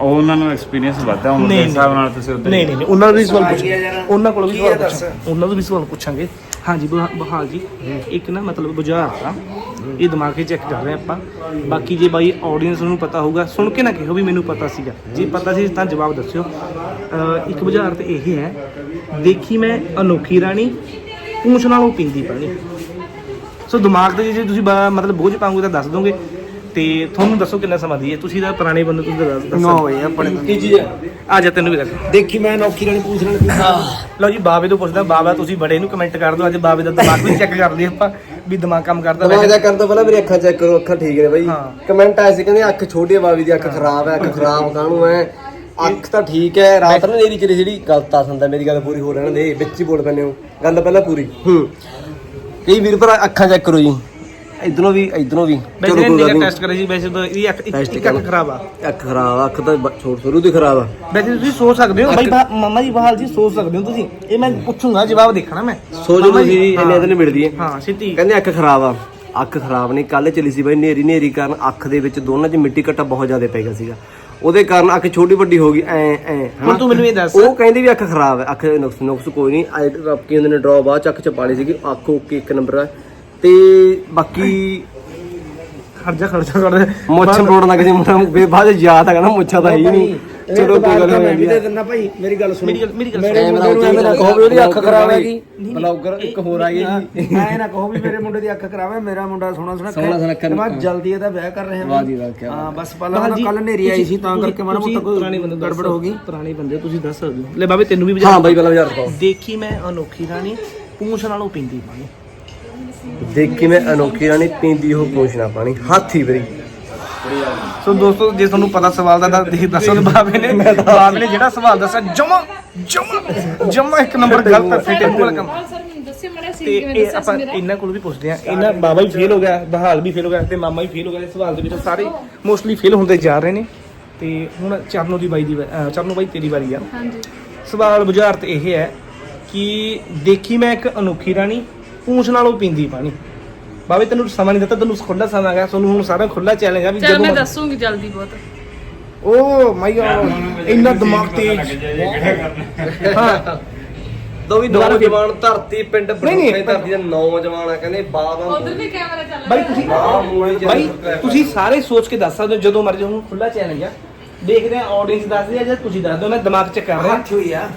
[SPEAKER 4] ਉਹ ਉਹਨਾਂ ਨੂੰ ਐਕਸਪੀਰੀਅੰਸ ਵੱਧਾ ਉਹਨਾਂ ਦੇ
[SPEAKER 1] ਨਹੀਂ,
[SPEAKER 4] ਹਿਸਾਬ ਨਾਲ ਤੁਸੀਂ ਉੱਧਰ
[SPEAKER 1] ਨਹੀਂ ਨਹੀਂ ਨਹੀਂ, ਉਹਨਾਂ ਨੂੰ ਵੀ ਸਵਾਲ
[SPEAKER 7] ਸਵਾਲ
[SPEAKER 1] ਪੁੱਛਾਂਗੇ
[SPEAKER 7] ਕੀ ਆ ਯਾਰ?
[SPEAKER 1] ਉਹਨਾਂ ਕੋਲ ਵੀ
[SPEAKER 7] ਕੀ
[SPEAKER 1] ਸਵਾਲ
[SPEAKER 7] ਆ ਦੱਸ?
[SPEAKER 1] ਪੁੱਛਾਂਗੇ। ਉਹਨਾਂ ਨੂੰ ਵੀ ਸਵਾਲ ਪੁੱਛਾਂਗੇ। ਹਾਂਜੀ ਬਹਾ- ਬਹਾਲ ਜੀ ਇੱਕ ਨਾ ਮਤਲਬ ਬੁਝਾਰਤ ਆ। ਇਹ ਦਿਮਾਗ 'ਚ ਚੈੱਕ ਕਰ ਰਹੇ ਆਪਾਂ। ਬਾਕੀ ਜੇ ਬਾਈ ਆਡੀਅנס ਨੂੰ ਪਤਾ ਹੋਊਗਾ ਸੁਣ ਕੇ ਨਾ ਕਿਹੋ ਵੀ ਮੈਨੂੰ ਪਤਾ ਸੀਗਾ। ਜੇ ਪਤਾ ਸੀ ਤਾਂ ਜਵਾਬ ਦੱਸਿਓ। ਅਹ ਇੱਕ ਬੁਝਾਰਤ ਇਹ ਹੈ ਦੇਖੀ ਮੈਂ ਅਨੋਖੀ ਰਾਣੀ ਪੂੰਛ ਨਾਲ ਉਹ ਪੀਂਦੀ ਪਾਣੀ ਸੋ ਦਿਮਾਗ ਤੇ ਜੇ ਤੁਸੀਂ ਬ- ਮਤਲਬ ਬੋਝ ਪਾਉਂਗੇ ਤਾਂ ਦੱਸ ਦੋਗੇ। ਤੇ ਤੁਹਾਨੂੰ ਦੱਸੋ ਕਿੰਨਾ ਸਮਾਂ ਦੀ ਹੈ। ਤੁਸੀਂ ਤਾਂ ਪੁਰਾਣੇ ਬੰਦੇ ਤੁਸੀਂ ਤਾਂ ਦੱਸ ਦੱਸੋ
[SPEAKER 7] ਨੋ ਬਈ ਆਪਣੇ ਕੀ ਚੀਜ਼ ਹੈ?
[SPEAKER 1] ਆ ਜਾ ਤੈਨੂੰ ਵੀ ਦੱਸ।
[SPEAKER 7] ਦੇਖੀ ਮੈਂ ਨੌਕੀ ਰਾਣੀ ਪੁੱਛ ਪੀਂਦਾ
[SPEAKER 1] ਲਓ ਜੀ ਬਾਵੇ ਤੋਂ ਪੁੱਛਦਾ। ਬਾਵਾ ਤੁਸੀਂ ਬੜੇ ਨੂੰ ਕਮੈਂਟ ਕਰ ਦਿਓ। ਅੱਜ ਬਾਵੇ ਦਾ ਦਿਮਾਗ ਵੀ ਚੈੱਕ ਕਰ ਲਈਏ ਆਪਾਂ ਵੀ ਦਿਮਾਗ ਕੰਮ ਕਰਦਾ
[SPEAKER 8] ਦਿਮਾਗ
[SPEAKER 1] ਵੈਸੇ।
[SPEAKER 8] ਦਾ ਕਰਨ ਤੋਂ ਪਹਿਲਾਂ ਮੇਰੀ ਅੱਖਾਂ ਚੈੱਕ ਕਰੋ ਅੱਖਾਂ ਠੀਕ ਨੇ ਬਾਈ।
[SPEAKER 1] ਹਾਂ।
[SPEAKER 8] ਕਮੈਂਟ ਆਏ ਸੀ ਕਹਿੰਦੇ ਅੱਖ ਛੋਟੀ ਹੈ ਬਾਬੀ ਦੀ ਅੱਖ ਖਰਾਬ ਹੈ ਅੱਖ ਖਰਾਬ ਕਾਹਨੂੰ ਹੈ ਅੱਖ ਤਾਂ ਠੀਕ ਹੈ। ਰਾਤ ਨੂੰ ਨੇਰੀ ਚਲੀ ਜਿਹੜੀ ਗਲਤ ਆ ਸੰਦਾ ਮੇਰੀ ਗੱਲ ਪੂਰੀ ਹੋ ਰਹਿਣ ਦੇ। ਵਿੱਚ ਹੀ ਬੋਲ ਪੈਂਦੇ ਹੋ। ਗੱਲ ਪਹਿਲਾਂ ਪੂਰੀ। ਹੂੰ। ਕਈ ਵੀਰ ਭਰਾ ਅੱਖਾਂ ਚੈੱਕ ਕਰੋ ਜੀ। ਇਧਰੋਂ ਵੀ ਇਧਰੋਂ ਵੀ।
[SPEAKER 1] ਵੈਸੇ
[SPEAKER 8] ਚਲੋ ਕੋਈ ਗੱਲ
[SPEAKER 1] ਟੈਸਟ ਕਰੇ ਜੀ ਵੈਸੇ ਤਾਂ ਇਹਦੀ ਅੱਖ ਇੱਕ
[SPEAKER 8] Test
[SPEAKER 1] ਇੱਕ ਅੱਖ। ਖਰਾਬ ਆ।
[SPEAKER 8] ਨਹੀਂ ਅੱਖ ਖਰਾਬ ਆ ਅੱਖ ਤਾਂ ਬ- ਛੋਟ ਸ਼ੁਰੂ ਤੋਂ ਹੀ ਖਰਾਬ ਆ।
[SPEAKER 1] ਵੈਸੇ ਤੁਸੀਂ ਸੋਚ ਸਕਦੇ ਹੋ? ਬਾਈ ਬਾ- ਮਾਮਾ ਜੀ ਬਹਾਲ ਜੀ ਸੋਚ ਸਕਦੇ ਹੋ ਤੁਸੀਂ? ਇਹ ਮੈਂ ਪੁੱਛੂੰਗਾ ਜਵਾਬ ਦੇਖਣਾ ਮੈਂ।
[SPEAKER 8] ਸੋਚ
[SPEAKER 1] ਮਾਮਾ
[SPEAKER 8] ਲਓ ਜੀ।
[SPEAKER 1] ਹਾਂ।
[SPEAKER 8] ਇੰਨੇ ਦਿਨ ਮਿਲਦੀ ਹੈ
[SPEAKER 1] ਹਾਂ ਸਿੱਧੀ।
[SPEAKER 8] ਕਹਿੰਦੇ ਅੱਖ ਖਰਾਬ ਆ। ਅੱਖ ਖਰਾਬ ਨਹੀਂ ਕੱਲ ਚਲੀ ਸੀ ਬਾਈ ਨੇਰੀ ਨੇਰੀ ਕਾਰਨ ਅੱਖ ਦੇ ਵਿੱਚ ਦੋਨਾਂ 'ਚ ਮਿੱਟੀ ਘੱਟਾ ਬਹੁਤ ਜ਼ਿਆਦਾ ਪੈ ਗਿਆ ਸੀਗਾ। ਉਹਦੇ ਕਾਰਨ ਅੱਖ ਛੋਟੀ ਵੱਡੀ ਹੋ ਗਈ ਐ ਐ
[SPEAKER 1] ਹੁਣ ਤੂੰ ਮੈਨੂੰ ਇਹ ਦੱਸ।
[SPEAKER 8] ਉਹ ਕਹਿੰਦੇ ਵੀ ਅੱਖ ਖਰਾਬ ਹੈ ਅੱਖ ਨੁਕਸ ਨੁਕਸ ਕੋਈ ਨਹੀਂ ਆਈ ਕੀ ਹੁੰਦੇ ਨੇ ਡਰਾਅ ਬਾਅਦ ਚ ਅੱਖ ਚ ਪਾਲੀ ਸੀਗੀ ਅੱਖ ਓਕੇ ਇੱਕ ਨੰਬਰ ਹੈ। ਤੇ ਬਾਕੀ
[SPEAKER 1] ਖਰਜਾ ਖਰਜਾ ਕਰ
[SPEAKER 8] ਮੁੱਛ ਮੋੜਨਾ ਕਿਸੇ ਮੁੰਡਾ ਬੇ ਬਾਅਦ ਚ ਯਾਦ ਹੈਗਾ ਨਾ ਮੁੱਛਾਂ ਤਾਂ ਹੈ ਹੀ ਨਹੀਂ। ਚਲੋ ਕੋਈ ਗੱਲ
[SPEAKER 7] ਮੈਂ
[SPEAKER 8] ਨਹੀਂ
[SPEAKER 7] ਵੀ ਦੇ ਦਿੰਦਾ ਭਾਈ ਮੇਰੀ ਗੱਲ ਸੁਣ।
[SPEAKER 1] ਮੇਰੀ ਗੱਲ ਮੇਰੀ ਗੱਲ
[SPEAKER 7] ਮੇਰੇ। ਮੁੰਡੇ ਨੂੰ ਐਵੇਂ ਨਾ ਕਹੋ ਵੀ ਉਹਦੀ ਅੱਖ ਖਰਾਬ ਹੈਗੀ।
[SPEAKER 8] ਬਲੌਗਰ ਇੱਕ ਹੋਰ ਆ ਗਈ ਜੀ
[SPEAKER 7] ਐ ਨਾ ਕਹੋ ਵੀ ਮੇਰੇ ਮੁੰਡੇ ਦੀ ਅੱਖ ਖਰਾਬ ਹੈ ਮੇਰਾ ਮੁੰਡਾ ਸੋਹਣਾ ਸੋਹਣਾ ਤੇ ਮੈਂ ਜਲਦੀ ਇਹਦਾ ਵਿਆਹ ਕਰ ਰਿਹਾ
[SPEAKER 8] ਵਾਹ ਜੀ ਵਾਹ,
[SPEAKER 7] ਹਾਂ ਬਸ ਪਹਿਲਾਂ ਕੱਲ ਨੇਰੀ ਆਈ ਸੀ ਤਾਂ ਕਰਕੇ ਮਾੜਾ ਮੋਟਾ
[SPEAKER 1] ਪੁਰਾਣੇ
[SPEAKER 7] ਕੋਈ
[SPEAKER 1] ਬੰਦੇ
[SPEAKER 7] ਗੜਬੜ ਹੋ ਗਈ।
[SPEAKER 1] ਪੁਰਾਣੇ ਬੰਦੇ ਤੁਸੀਂ ਦੱਸ ਸਕਦੇ ਹੋ ਲੈ ਬਾਬੇ ਤੈਨੂੰ ਵੀ
[SPEAKER 8] ਹਾਂ ਬਾਈ ਪਹਿਲਾਂ ਬਾਜ਼ਾਰ ਦਿਖਾਓ।
[SPEAKER 1] ਦੇਖੀ ਮੈਂ ਅਨੋਖੀ ਰਾਣੀ ਪੂੰਛ ਨਾਲ ਉਹ ਪਿੰਦੀ ਪਾਣੀ।
[SPEAKER 8] ਦੇਖੀ ਮੈਂ ਅਨੋਖੀ ਰਾਣੀ ਪੀਂਦੀ ਉਹ ਪੂਛਣਾ ਪਾਣੀ। ਹਾਥੀ ਬਰੀ
[SPEAKER 1] ਸੋ ਦੋਸਤੋ ਜੇ ਤੁਹਾਨੂੰ ਪਤਾ ਸਵਾਲ ਦਾ ਤਾਂ ਦੇਖ ਦੱਸੋ ਤੇ ਬਾਬੇ ਨੇ ਬਾਬੇ ਨੇ ਜਿਹੜਾ ਸਵਾਲ ਦੱਸਿਆ ਜਮਾ ਜਮਾ ਜਮਾ ਇੱਕ ਨੰਬਰ ਗਲਤ ਫਿੱਟੇ ਮੂੰਹ ਵਾਲਾ ਕੰਮ
[SPEAKER 2] ਸਰ ਮੈਨੂੰ ਦੱਸਿਓ ਮੜਾ ਸੀ
[SPEAKER 1] ਤੇ
[SPEAKER 2] ਕਿਵੇਂ
[SPEAKER 1] ਇਹ ਆਪਾਂ ਇਹਨਾਂ ਕੋਲ ਵੀ ਪੁੱਛਦੇ ਆ ਇਹਨਾਂ ਬਾਬਾ ਹੀ ਫੇਲ ਹੋ ਗਿਆ ਬਹਾਲ ਵੀ ਫੇਲ ਹੋ ਗਿਆ ਤੇ ਮਾਮਾ ਵੀ ਫੇਲ ਹੋ ਗਿਆ। ਇਸ ਸਵਾਲ ਦੇ ਵਿੱਚ ਸਾਰੇ ਮੋਸਟਲੀ ਫੇਲ ਹੁੰਦੇ ਜਾ ਰਹੇ ਨੇ। ਤੇ ਹੁਣ ਚਰਨੋ ਦੀ ਬਾਈ ਦੀ ਚਰਨੋ ਬਾਈ ਤੇਰੀ ਵਾਰੀ ਆ।
[SPEAKER 2] ਹਾਂਜੀ।
[SPEAKER 1] ਸਵਾਲ ਬੁਝਾਰਤ ਇਹ ਹੈ ਕਿ ਦੇਖੀ ਮੈਂ ਇੱਕ ਅਨੋਖੀ ਰਾਣੀ ਪੂੰਛ ਨਾਲੋਂ ਪੀਂਦੀ ਪਾਣੀ। ਬਾਬੇ ਤੈਨੂੰ ਸਮਾਂ ਨਹੀਂ ਦਿੱਤਾ ਤੈਨੂੰ ਖੁੱਲਾ ਸਮਾਂ ਹੈਗਾ। ਤੁਹਾਨੂੰ ਹੁਣ ਸਾਰਾ ਖੁੱਲਾ ਚੈਲੰਜ ਆ ਵੀ
[SPEAKER 2] ਚਲ ਮੈਂ ਦੱਸੂਗੀ ਜਲਦੀ ਬਹੁਤ।
[SPEAKER 1] ਓ ਮਾਈ ਗॉड ਇੰਨਾ ਦਿਮਾਗ ਤੇਜ਼।
[SPEAKER 8] ਦੋ ਵੀ ਨੌਜਵਾਨ ਧਰਤੀ ਪਿੰਡ ਬਰੋਖੇ ਧਰਤੀ ਦੇ ਨੌਜਵਾਨ ਆ ਕਹਿੰਦੇ ਬਾਬਾ
[SPEAKER 2] ਉਧਰ ਵੀ ਕੈਮਰਾ ਚੱਲ
[SPEAKER 1] ਬਾਈ ਤੁਸੀਂ ਬਾਈ ਤੁਸੀਂ ਸਾਰੇ ਸੋਚ ਕੇ ਦੱਸ ਸਕਦੇ ਹੋ ਜਦੋਂ ਮਰਜ਼ੀ ਹੁਣ ਖੁੱਲਾ ਚੈਲੰਜ ਆ। ਦੇਖਦੇ ਆ ਆਡੀਅנס ਦੱਸਦੀ ਆ ਜਾਂ ਤੁਸੀਂ ਦੱਸ ਦਿਓ ਮੈਂ ਦਿਮਾਗ ਚ ਕਰ ਰਿਹਾ।
[SPEAKER 7] ਹੱਥ ਹੋਈ ਆ।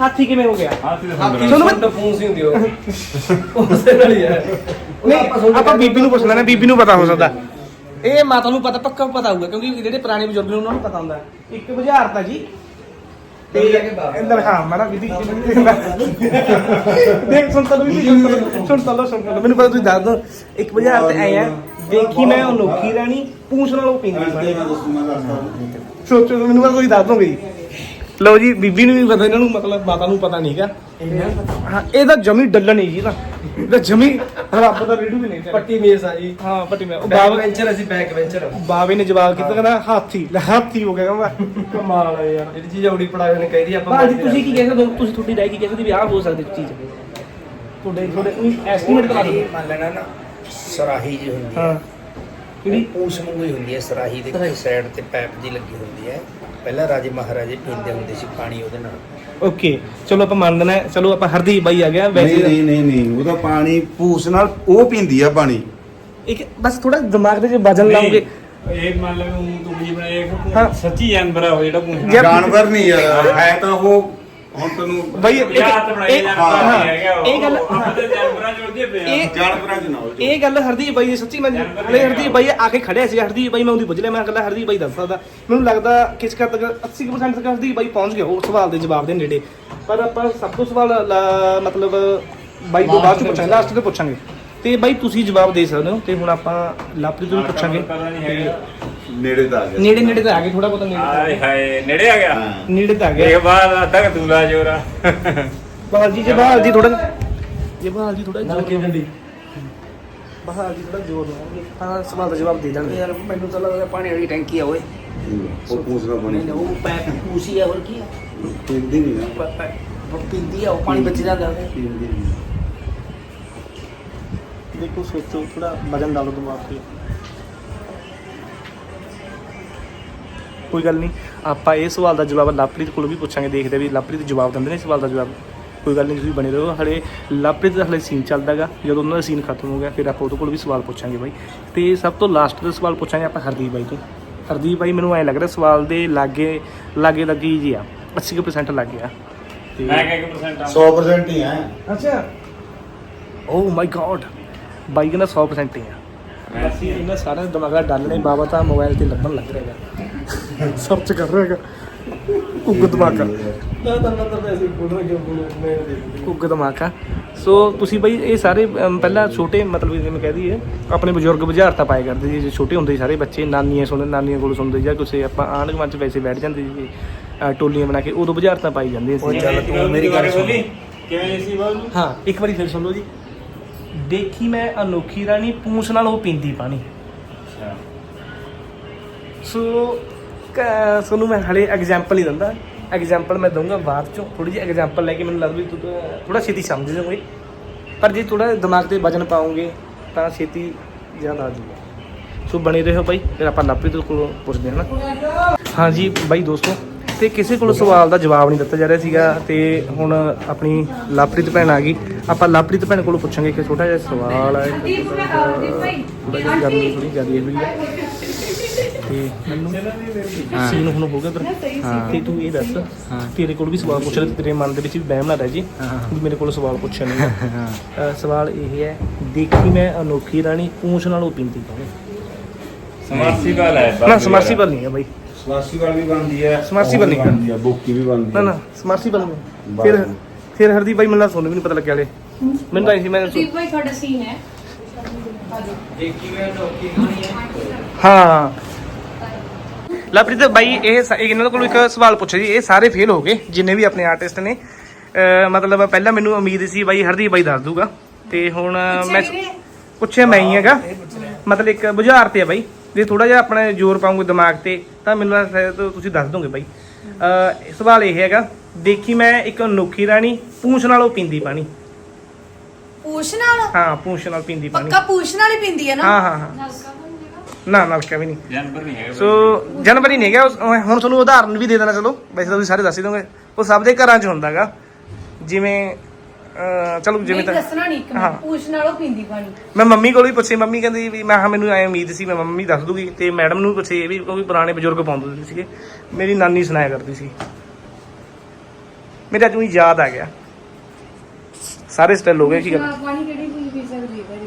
[SPEAKER 1] ਹਾਥੀ ਕਿਵੇਂ ਹੋ ਗਿਆ?
[SPEAKER 8] ਹਾਥੀ
[SPEAKER 1] ਤੁਹਾਨੂੰ ਮੈਂ-
[SPEAKER 8] ਸੁਣ ਫੂਸ ਹੀ ਹੁੰਦੀ ਉਹ। ਉਸੇ ਨਾਲ ਹੀ ਹੈ।
[SPEAKER 1] ਨਹੀਂ ਆਪਾਂ ਬੀਬੀ ਨੂੰ ਪੁੱਛ ਲੈਣਾ ਬੀਬੀ ਨੂੰ ਪਤਾ ਹੋ ਸਕਦਾ। ਇਹ ਮਾਤਾ ਨੂੰ ਪਤਾ ਪੱਕਾ ਪਤਾ ਹੋਊਗਾ ਕਿਉਂਕਿ ਜਿਹੜੇ ਪੁਰਾਣੇ ਬਜ਼ੁਰਗ ਨੇ ਉਹਨਾਂ ਨੂੰ ਪਤਾ ਹੁੰਦਾ ਇੱਕ ਬੁਝਾਰਤਾ ਜੀ। ਤੇ ਅੰਦਰ ਹਾਂ ਮਾਰਾ ਬੀਬੀ ਦੇਖ ਸੁਣ ਤਾ ਬੀਬੀ ਸੁਣ ਤਾ ਲੋ ਸੁਣ ਤਾ ਲਓ। ਮੈਨੂੰ ਪਤਾ ਤੁਸੀਂ ਦੱਸ ਦੋ ਇੱਕ ਬੁਝਾਰਤ ਐ ਆ ਦੇਖੀ ਮੈਂ ਅਨੋਖੀ ਰਾਣੀ ਪੂੰਛ ਨਾਲੋਂ ਪੀਂਦੀ ਪਾਣੀ ਸੋਚੋ ਮੈਨੂੰ ਪਤਾ ਤੁਸੀਂ ਦੱਸ ਦੋਗੇ ਜੀ। ਲਓ ਜੀ ਬੀਬੀ ਨੂੰ ਵੀ ਪਤਾ ਇਹਨਾਂ ਨੂੰ ਮਤਲਬ ਮਾਤਾ ਨੂੰ ਪਤਾ ਨਹੀਂਗਾ ਹਾਂ ਇਹਦਾ ਜਮੀ ਡੱਲਣ ਨਹੀਂ ਜੀ ਤਾਂ ਇਹਦਾ ਜਮੀ ਰੱਬ ਦਾ ਰੇਡੂ ਵੀ ਨਹੀਂ।
[SPEAKER 8] ਪੱਟੀ ਮੇਸ ਆ ਜੀ।
[SPEAKER 1] ਹਾਂ ਪੱਟੀ ਮੈਂ ਉਹ
[SPEAKER 8] ਬੈਕ
[SPEAKER 1] ਬਾਬੇ
[SPEAKER 8] ਵੈਂਚਰ ਅਸੀਂ ਬੈਕ ਵੈਂਚਰ।
[SPEAKER 1] ਬਾਬੇ ਨੇ ਜਵਾਬ ਕੀਤਾ ਕਹਿੰਦਾ ਹਾਥੀ ਲੈ ਹਾਥੀ ਹੋ ਗਿਆ ਕਹਿੰਦਾ ਕਮਾਲ ਹੈ ਯਾਰ
[SPEAKER 8] ਜਿਹੜੀ ਚੀਜ਼ ਔੜੀ ਪੜਾਏ ਨੇ ਕਹੀ ਆਪਾਂ
[SPEAKER 1] ਭਾਜੀ ਤੁਸੀਂ ਕੀ ਕਹਿ ਸਕਦੇ ਹੋ ਤੁਸੀਂ ਤੁਹਾਡੀ ਰਾਏ ਕੀ ਕਹਿ ਸਕਦੇ ਵੀ ਆਹ ਹੋ ਸਕਦੀ ਚੀਜ਼? ਤੁਹਾਡੇ ਤੁਹਾਡੇ ਐਸਟੀਮੇਟ ਕਰਾ ਦਿਓ।
[SPEAKER 7] ਮੰਨ ਲੈਣਾ ਨਾ ਸਰਾਹੀ ਜੀ ਹੁੰਦੀ ਹੈ। ਪੂਛ ਵਾਂਗੂ ਹੀ ਹੁੰਦੀ ਹੈ ਸਰਾਹੀ ਦੇ ਸਾਈਡ ਤੇ ਪਾਈਪ ਜੀ ਲੱਗੀ ਹੁੰਦੀ ਹੈ ਪਹਿਲਾਂ ਰਾਜੇ ਮਹਾਰਾਜੇ ਪੀਂਦੇ ਹੁੰਦੇ ਸੀ ਪਾਣੀ ਉਹਦੇ ਨਾਲ
[SPEAKER 1] ਓਕੇ ਚਲੋ ਆਪਾਂ ਮੰਨ ਲੈਣਾ। ਚਲੋ ਆਪਾਂ ਹਰਦੀਪ ਬਾਈ ਆ ਗਿਆ
[SPEAKER 9] ਨਹੀਂ
[SPEAKER 1] ਵੈਸੇ
[SPEAKER 9] ਨਹੀਂ ਨਹੀਂ ਨਹੀਂ ਉਹਦਾ ਪਾਣੀ ਭੂਸ ਨਾਲ ਉਹ ਪੀਂਦੀ ਆ ਪਾਣੀ
[SPEAKER 1] ਇੱਕ ਬਸ ਥੋੜਾ ਦਿਮਾਗ ਦੇ ਚ ਵਜਨ ਲਾਉਂਗੇ
[SPEAKER 4] ਇਹ ਮੰਨ ਲਓ ਤੂੰ ਕੁੜੀ ਬਣਾਏ
[SPEAKER 1] ਹਾਂ।
[SPEAKER 4] ਸੱਚੀ ਜਾਨਵਰ ਆ ਉਹ ਜਿਹੜਾ ਪੁੱਛਣਾ
[SPEAKER 1] ਯਾਰ-
[SPEAKER 9] ਜਾਨਵਰ ਨਹੀਂ ਯਾਰ ਹੈ ਤਾਂ ਉਹ ਹੁਣ ਤੈਨੂੰ
[SPEAKER 1] ਬਾਈ ਇੱਕ-
[SPEAKER 4] ਯਾਦ ਬਣਾਈ
[SPEAKER 1] ਇਹ-
[SPEAKER 4] ਜਾਨਵਰ
[SPEAKER 1] ਹਾਂ,
[SPEAKER 4] ਨਹੀਂ ਹੈਗਾ ਉਹ।
[SPEAKER 1] ਇਹ ਗੱਲ
[SPEAKER 4] ਉਹ ਤੇ ਜਾਨਵਰਾਂ ਚ ਉਲਝੇ ਪਏ ਆ
[SPEAKER 1] ਇਹ
[SPEAKER 9] ਜਾਨਵਰਾਂ ਚ ਨਾ ਉਲਝੋ।
[SPEAKER 1] ਇਹ ਗੱਲ ਹਰਦੀਪ ਬਾਈ ਦੀ ਸੱਚੀ ਮੈਂ ਹਲੇ ਹਰਦੀਪ ਬਾਈ ਆ ਕੇ ਖੜਿਆ ਸੀ ਹਰਦੀਪ ਬਾਈ ਮੈਂ ਉਹਦੀ ਪੁੱਛ ਲਿਆ ਮੈਂ ਕਹਿੰਦਾ ਹਰਦੀਪ ਬਾਈ ਦੱਸ ਸਕਦਾ। ਮੈਨੂੰ ਲੱਗਦਾ ਕਿਸ ਕਰ ਤੱਕ 80% ਤੱਕ ਹਰਦੀਪ ਬਾਈ ਪਹੁੰਚ ਗਿਆ ਉਹ ਸਵਾਲ ਦੇ ਜਵਾਬ ਦੇ ਨੇੜੇ। ਪਰ ਆਪਾਂ ਸਭ ਤੋਂ ਸਵਾਲ ਲਾ- ਮਤਲਬ ਬਾਈ ਤੋਂ ਬਾਅਦ ਚ ਪੁੱਛਾਂਗੇ ਲਾਸਟ ਤੇ ਪੁੱਛਾਂਗੇ। ਤੇ ਬਾਈ ਤੁਸੀਂ ਜਵਾਬ ਦੇ ਸਕਦੇ ਹੋ ਤੇ ਹੁਣ ਆਪਾਂ ਲਾਪਰੀ ਤੋਂ ਵੀ ਪੁੱਛਾਂਗੇ
[SPEAKER 9] ਨੇੜੇ ਤਾਂ ਆ ਗਿਆ।
[SPEAKER 1] ਨੇੜੇ ਨੇੜੇ ਤਾਂ ਆ ਗਏ ਥੋੜਾ ਬਹੁਤਾ ਨੇੜੇ ਤਾਂ ਆ
[SPEAKER 4] ਹਾਏ
[SPEAKER 1] ਗਏ।
[SPEAKER 4] ਹਾਏ ਨੇੜੇ ਆ ਗਿਆ।
[SPEAKER 1] ਨੇੜੇ ਤਾਂ ਆ ਗਿਆ।
[SPEAKER 4] ਦੇਖ ਬਾਹਰ ਅੱਧਾ ਕ ਦੂਲਾ ਜੋਰਾ।
[SPEAKER 1] ਬਹਾਲ ਜੀ ਜੇ ਬਹਾਲ ਜੀ ਥੋੜਾ ਜੇ ਬਹਾਲ ਜੀ ਥੋੜਾ
[SPEAKER 8] ਨਲਕੇ ਡੰਡੀ
[SPEAKER 1] ਬਹਾਲ ਜੀ ਥੋੜਾ ਜ਼ੋਰ ਲਾਉਂਗੇ ਹਾਂ ਸਵਾਲ ਦਾ ਜਵਾਬ ਦੇ ਦੇਣਗੇ
[SPEAKER 7] ਯਾਰ ਮੈਨੂੰ ਤਾਂ ਲੱਗਦਾ ਪਾਣੀ ਵਾਲੀ ਟੈਂਕੀ ਆ ਓਏ।
[SPEAKER 9] ਉਹ ਨਾਲ ਪਾਣੀ।
[SPEAKER 7] ਨਹੀਂ ਉਹ ਪਾਈਪ ਪੂਸੀ ਆ ਹੋਰ ਕੀ ਆ?
[SPEAKER 9] ਪੀਂਦੀ ਨਹੀਂ ਨਾ
[SPEAKER 7] ਪ- ਪ- ਉਹ ਪੀਂਦੀ ਆ ਉਹ ਪਾਣੀ ਬਚ ਜਾਂਦਾ। ਉਹਦੇ।
[SPEAKER 9] ਪੀਂਦੀ ਨਹੀਂ।
[SPEAKER 1] ਦੇਖੋ ਸੋਚੋ ਥੋੜਾ ਵਜਨ ਡਾਲੋ ਦਿਮਾਗ ਤੇ। ਕੋਈ ਗੱਲ ਨਹੀਂ ਆਪਾਂ ਇਹ ਸਵਾਲ ਦਾ ਜਵਾਬ ਲਵਪ੍ਰੀਤ ਕੋਲ ਵੀ ਪੁੱਛਾਂਗੇ ਦੇਖਦੇ ਵੀ ਲਵਪ੍ਰੀਤ ਜਵਾਬ ਦਿੰਦੇ ਨੇ ਇਸ ਸਵਾਲ ਦਾ ਜਵਾਬ। ਕੋਈ ਗੱਲ ਨਹੀਂ ਤੁਸੀਂ ਬਣੇ ਰਹੋ। ਹਲੇ ਲਵਪ੍ਰੀਤ ਦਾ ਹਲੇ ਸੀਨ ਚੱਲਦਾਗਾ ਜਦੋਂ ਉਹਨਾਂ ਦਾ ਸੀਨ ਖਤਮ ਹੋ ਗਿਆ ਫਿਰ ਆਪਾਂ ਉਹਦੇ ਕੋਲ ਵੀ ਸਵਾਲ ਪੁੱਛਾਂਗੇ ਬਾਈ। ਤੇ ਸਭ ਤੋਂ ਲਾਸਟ ਦਾ ਸਵਾਲ ਪੁੱਛਾਂਗੇ ਆਪਾਂ ਹਰਦੀਪ ਬਾਈ ਤੋਂ। ਹਰਦੀਪ ਬਾਈ ਮੈਨੂੰ ਐ ਲੱਗ ਰਿਹਾ ਸਵਾਲ ਦੇ ਲਾਗੇ ਲਾਗੇ ਲੱਗੀ ਜੀ ਆ 80% ਲੱਗ ਗਿਆ। ਤੇ
[SPEAKER 4] ਮੈਂ ਕਿਹਾ ਕਿ ਪਰਸੈਂਟ ਆ।
[SPEAKER 9] 100% ਹੀ ਹੈ।
[SPEAKER 1] ਅੱਛਾ। ਓ ਮਾਈ ਗॉड ਬਾਈ ਕਹਿੰਦਾ 100% ਹੀ ਆ। ਅਸੀਂ ਇਹਨਾਂ ਸਾਰਿਆਂ ਦੇ ਦਿਮਾਗਾ ਡਾਲਣੇ ਬਾਬਾ ਤਾਂ ਮੋਬਾਈਲ ਤੇ ਲੱਭਣ ਲੱਗ ਰਿਹਾ ਹੈਗਾ। ਸਰਚ ਕਰ ਰਿਹਾ ਹੈਗਾ। ਕੁੱਗ ਦਿਮਾਗਾ
[SPEAKER 8] ਨਾ ਤਾਂ ਨਾ ਤਾਂ ਕਿਉਂ
[SPEAKER 1] ਕੁੱਗ ਦਿਮਾਗਾ ਸੋ ਤੁਸੀਂ ਬਈ ਇਹ ਸਾਰੇ ਪਹਿਲਾਂ ਛੋਟੇ ਮਤਲਬ ਜਿਵੇਂ ਕਹਿ ਦਈਏ ਆਪਣੇ ਬਜ਼ੁਰਗ ਬੁਝਾਰਤਾਂ ਪਾਏ ਕਰਦੇ ਜੇ ਛੋਟੇ ਹੁੰਦੇ ਸੀ ਸਾਰੇ ਬੱਚੇ ਨਾਨੀਆਂ ਸੁਣਦੇ ਨਾਨੀਆਂ ਕੋਲ ਸੁਣਦੇ ਜਾਂ ਕਿਸੇ ਆਪਾਂ ਆਂਢ ਗੁਆਂਢ ਚ ਵੈਸੇ ਬੈਠ ਜਾਂਦੇ ਸੀ ਅ, ਟੋਲੀਆਂ ਬਣਾ ਕੇ ਉਦੋਂ ਬੁਝਾਰਤਾਂ ਪਾਈ ਜਾਂਦੀਆਂ ਸੀ।
[SPEAKER 7] ਚੱਲ ਤੂੰ ਮੇਰੀ ਗੱਲ ਸੁਣ।
[SPEAKER 4] ਕਿਵੇਂ ਸੀ ਬੋਲ
[SPEAKER 1] ਹਾਂ ਇੱਕ ਵਾਰੀ ਫਿਰ ਸੁਣ ਲਓ ਜੀ। ਦੇਖੀ ਮੈਂ ਅਨੋਖੀ ਰਾਣੀ ਪੂੰਛ ਨਾਲ ਉਹ ਪੀਂਦੀ ਪਾਣੀ। ਸੋ ਕ- ਤੁਹਾਨੂੰ ਮੈਂ ਹਲੇ ਐਗਜ਼ਾਮਪਲ ਹੀ ਦਿੰਦਾ। ਐਗਜ਼ਾਮਪਲ ਮੈਂ ਦਊਂਗਾ ਬਾਅਦ ਚੋਂ। ਥੋੜੀ ਜਿਹੀ ਐਗਜ਼ਾਮਪਲ ਲੈ ਕੇ ਮੈਨੂੰ ਲੱਗਦਾ ਵੀ ਥੋੜਾ ਛੇਤੀ ਸਮਝ ਜਾਓਗੇ ਪਰ ਜੇ ਥੋੜਾ ਦਿਮਾਗ ਤੇ ਵਜਨ ਪਾਓਗੇ ਤਾਂ ਛੇਤੀ ਜ਼ਿਆਦਾ ਆ ਜਾਊਗਾ ਸੋ ਬਣੇ ਰਹੋ ਬਾਈ ਫਿਰ ਆਪਾਂ ਲਾਪਰੀ ਤੋਂ ਕੋਲੋਂ ਪੁੱਛਦੇ ਹਾਂ ਨਾ। ਹਾਂਜੀ ਬਾਈ ਦੋਸਤੋ ਤੇ ਕਿਸੇ ਕੋਲ ਸਵਾਲ ਦਾ ਜਵਾਬ ਨਹੀਂ ਦਿੱਤਾ ਜਾ ਰਿਹਾ ਸੀਗਾ ਤੇ ਹੁਣ ਆਪਣੀ ਲਾਪ੍ਰੀਤ ਭੈਣ ਆ ਗਈ। ਆਪਾਂ ਲਾਪ੍ਰੀਤ ਭੈਣ ਕੋਲੋਂ ਪੁੱਛਾਂਗੇ ਕਿ ਛੋਟਾ ਜਿਹਾ ਸਵਾਲ ਹੈ ਥੋੜਾ ਜਿਹਾ ਗੱਲ ਥੋੜੀ ਜ਼ਿਆਦਾ ਇਹ ਹੋਈ ਹੈ ਤੇ ਮੈਨੂੰ ਸੀਨ ਹੁਣ ਹੋ ਗਿਆ ਤੇਰਾ ਤੇ ਤੂੰ ਇਹ ਦੱਸ ਤੇਰੇ ਕੋਲ ਵੀ ਸਵਾਲ ਪੁੱਛ ਰਿਹਾ ਤੇ ਤੇਰੇ ਮਨ ਦੇ ਵਿੱਚ ਵੀ ਵਹਿਮ ਨਾ ਰਹਿ ਜੀ ਵੀ ਮੇਰੇ ਕੋਲ ਸਵਾਲ ਪੁੱਛਿਆ ਨਹੀਂ। ਸਵਾਲ ਇਹ ਹੈ ਦੇਖੀ ਮੈਂ ਅਨੋਖੀ ਰਾਣੀ ਪੂੰਛ ਨਾਲੋਂ ਪੀਂਦੀ ਪਾਣੀ
[SPEAKER 4] ਸਮਰਸੀਬਲ ਹੈ
[SPEAKER 1] ਨਾ ਸਮਰਸੀਬਲ ਨਹੀਂ ਹੈ ਬਾਈ।
[SPEAKER 9] ਸਵਾਸੀਵਾਲ ਵੀ ਬਣਦੀ ਹੈ ਵੀ
[SPEAKER 1] ਨਹੀਂ।
[SPEAKER 9] ਬਣਦੀ ਹੈ ਬੋਕੀ ਵੀ ਬਣਦੀ
[SPEAKER 1] ਨਾ
[SPEAKER 9] ਹੈ।
[SPEAKER 1] ਨਾ ਸਮਰਸੀਬਲ ਨਹੀਂ ਫਿਰ ਫਿਰ ਹਰਦੀਪ ਬਾਈ ਮੈਨੂੰ ਤੁਹਾਨੂੰ ਵੀ ਨਹੀਂ ਪਤਾ ਲੱਗਿਆ ਹਲੇ। ਮੈਨੂੰ ਤਾਂ ਇਹ ਸੀ ਮੈਂ
[SPEAKER 6] ਦੀਪ ਭਾਈ ਤੁਹਾਡਾ ਸੀਨ ਹੈ।
[SPEAKER 1] ਹਾਂ। ਲਵਪ੍ਰੀਤ ਬਾਈ ਇਹ ਸ- ਇਹਨਾਂ ਕੋਲ ਇੱਕ ਸਵਾਲ ਪੁੱਛਿਆ ਜੀ। ਇਹ ਸਾਰੇ ਫੇਲ ਹੋ ਗਏ ਜਿੰਨੇ ਵੀ ਆਪਣੇ ਆਰਟਿਸਟ ਨੇ। ਅਹ ਮਤਲਬ ਪਹਿਲਾਂ ਮੈਨੂੰ ਉਮੀਦ ਸੀ ਬਾਈ ਹਰਦੀਪ ਬਾਈ ਦੱਸ ਦੂਗਾ। ਤੇ ਹੁਣ ਮੈਂ ਪੁੱਛਿਆ ਮੈਂ ਹੀ ਹੈਗਾ। ਮਤਲਬ ਇੱਕ ਬੁਝਾਰ ਤੇ ਆ ਬਾਈ। ਜੇ ਥੋੜਾ ਜਿਹਾ ਆਪਣਾ ਜ਼ੋਰ ਪਾਉਂਗੇ ਦਿਮਾਗ ਤੇ ਤਾਂ ਮੈਨੂੰ ਲੱਗਦਾ ਸ਼ਾਇਦ ਤੁਸੀਂ ਦੱਸ ਦੋਗੇ ਬਾਈ। ਅਹ ਸਵਾਲ ਇਹ ਹੈਗਾ ਦੇਖੀ ਮੈਂ ਇੱਕ ਅਨੋਖੀ ਰਾਣੀ ਪੂੰਛ ਨਾਲੋਂ ਪੀਂਦੀ ਪਾਣੀ।
[SPEAKER 5] ਪੂਛ ਨਾਲ?
[SPEAKER 1] ਹਾਂ ਪੂੰਛ ਨਾਲ ਪੀਂਦੀ ਪਾਣੀ।
[SPEAKER 5] ਪੱਕਾ ਪੂਛ ਨਾਲ ਹੀ ਪਿੰਦੀ ਹੈ ਨਾ?
[SPEAKER 1] ਹਾਂ ਹਾਂ ਹਾਂ। ਨਾ ਨਲਕਾ ਵੀ ਨਹੀਂ।
[SPEAKER 4] ਜਾਨਵਰ ਨਹੀਂ ਹੈਗਾ
[SPEAKER 1] ਸੋ ਜਨਵਰੀ ਨਹੀਂ ਹੈਗਾ। ਉਸ- ਹੁਣ ਤੁਹਾਨੂੰ ਉਦਾਹਰਨ ਵੀ ਦੇ ਦੇਣਾ ਚਲੋ। ਵੈਸੇ ਤਾਂ ਤੁਸੀਂ ਸਾਰੇ ਦੱਸ ਹੀ ਦੋਗੇ। ਉਹ ਸਭ ਦੇ ਘਰਾਂ 'ਚ ਹੁੰਦਾਗਾ। ਜਿਵੇਂ ਅਹ, ਚਲੋ ਜਿਵੇਂ ਤਾਂ
[SPEAKER 5] ਦੱਸਣਾ ਨਹੀਂ ਇੱਕ
[SPEAKER 1] ਹਾਂ।
[SPEAKER 5] ਮਿੰਟ ਪੂਛ ਨਾਲੋਂ ਪਿੰਦੀ ਪਾਣੀ।
[SPEAKER 1] ਮੈਂ ਮੰਮੀ ਕੋਲ ਵੀ ਪੁੱਛੇ ਮੰਮੀ ਕਹਿੰਦੀ ਵੀ ਮੈਂ ਕਿਹਾ ਮੈਨੂੰ ਐ ਉਮੀਦ ਸੀ ਮੈਂ ਮੰਮੀ ਦੱਸ ਦੂਗੀ ਤੇ ਮੈਡਮ ਨੂੰ ਵੀ ਪੁੱਛੇ ਇਹ ਵੀ ਉਹ ਵੀ ਪੁਰਾਣੇ ਬਜ਼ੁਰਗ ਪਾਉਂਦੇ ਹੁੰਦੇ ਸੀਗੇ। ਮੇਰੀ ਨਾਨੀ ਸੁਣਾਇਆ ਕਰਦੀ ਸੀ। ਮੇਰੇ ਅੱਜ ਯਾਦ ਆ ਗਿਆ। ਸਾਰੇ ਸਟੈਲ ਹੋ ਗਏ ਕੀ ਗੱਲ?
[SPEAKER 2] ਪਾਣੀ ਕਿਹੜੀ ਚੀਜ਼ ਪੀ ਸਕਦੀ ਹੈ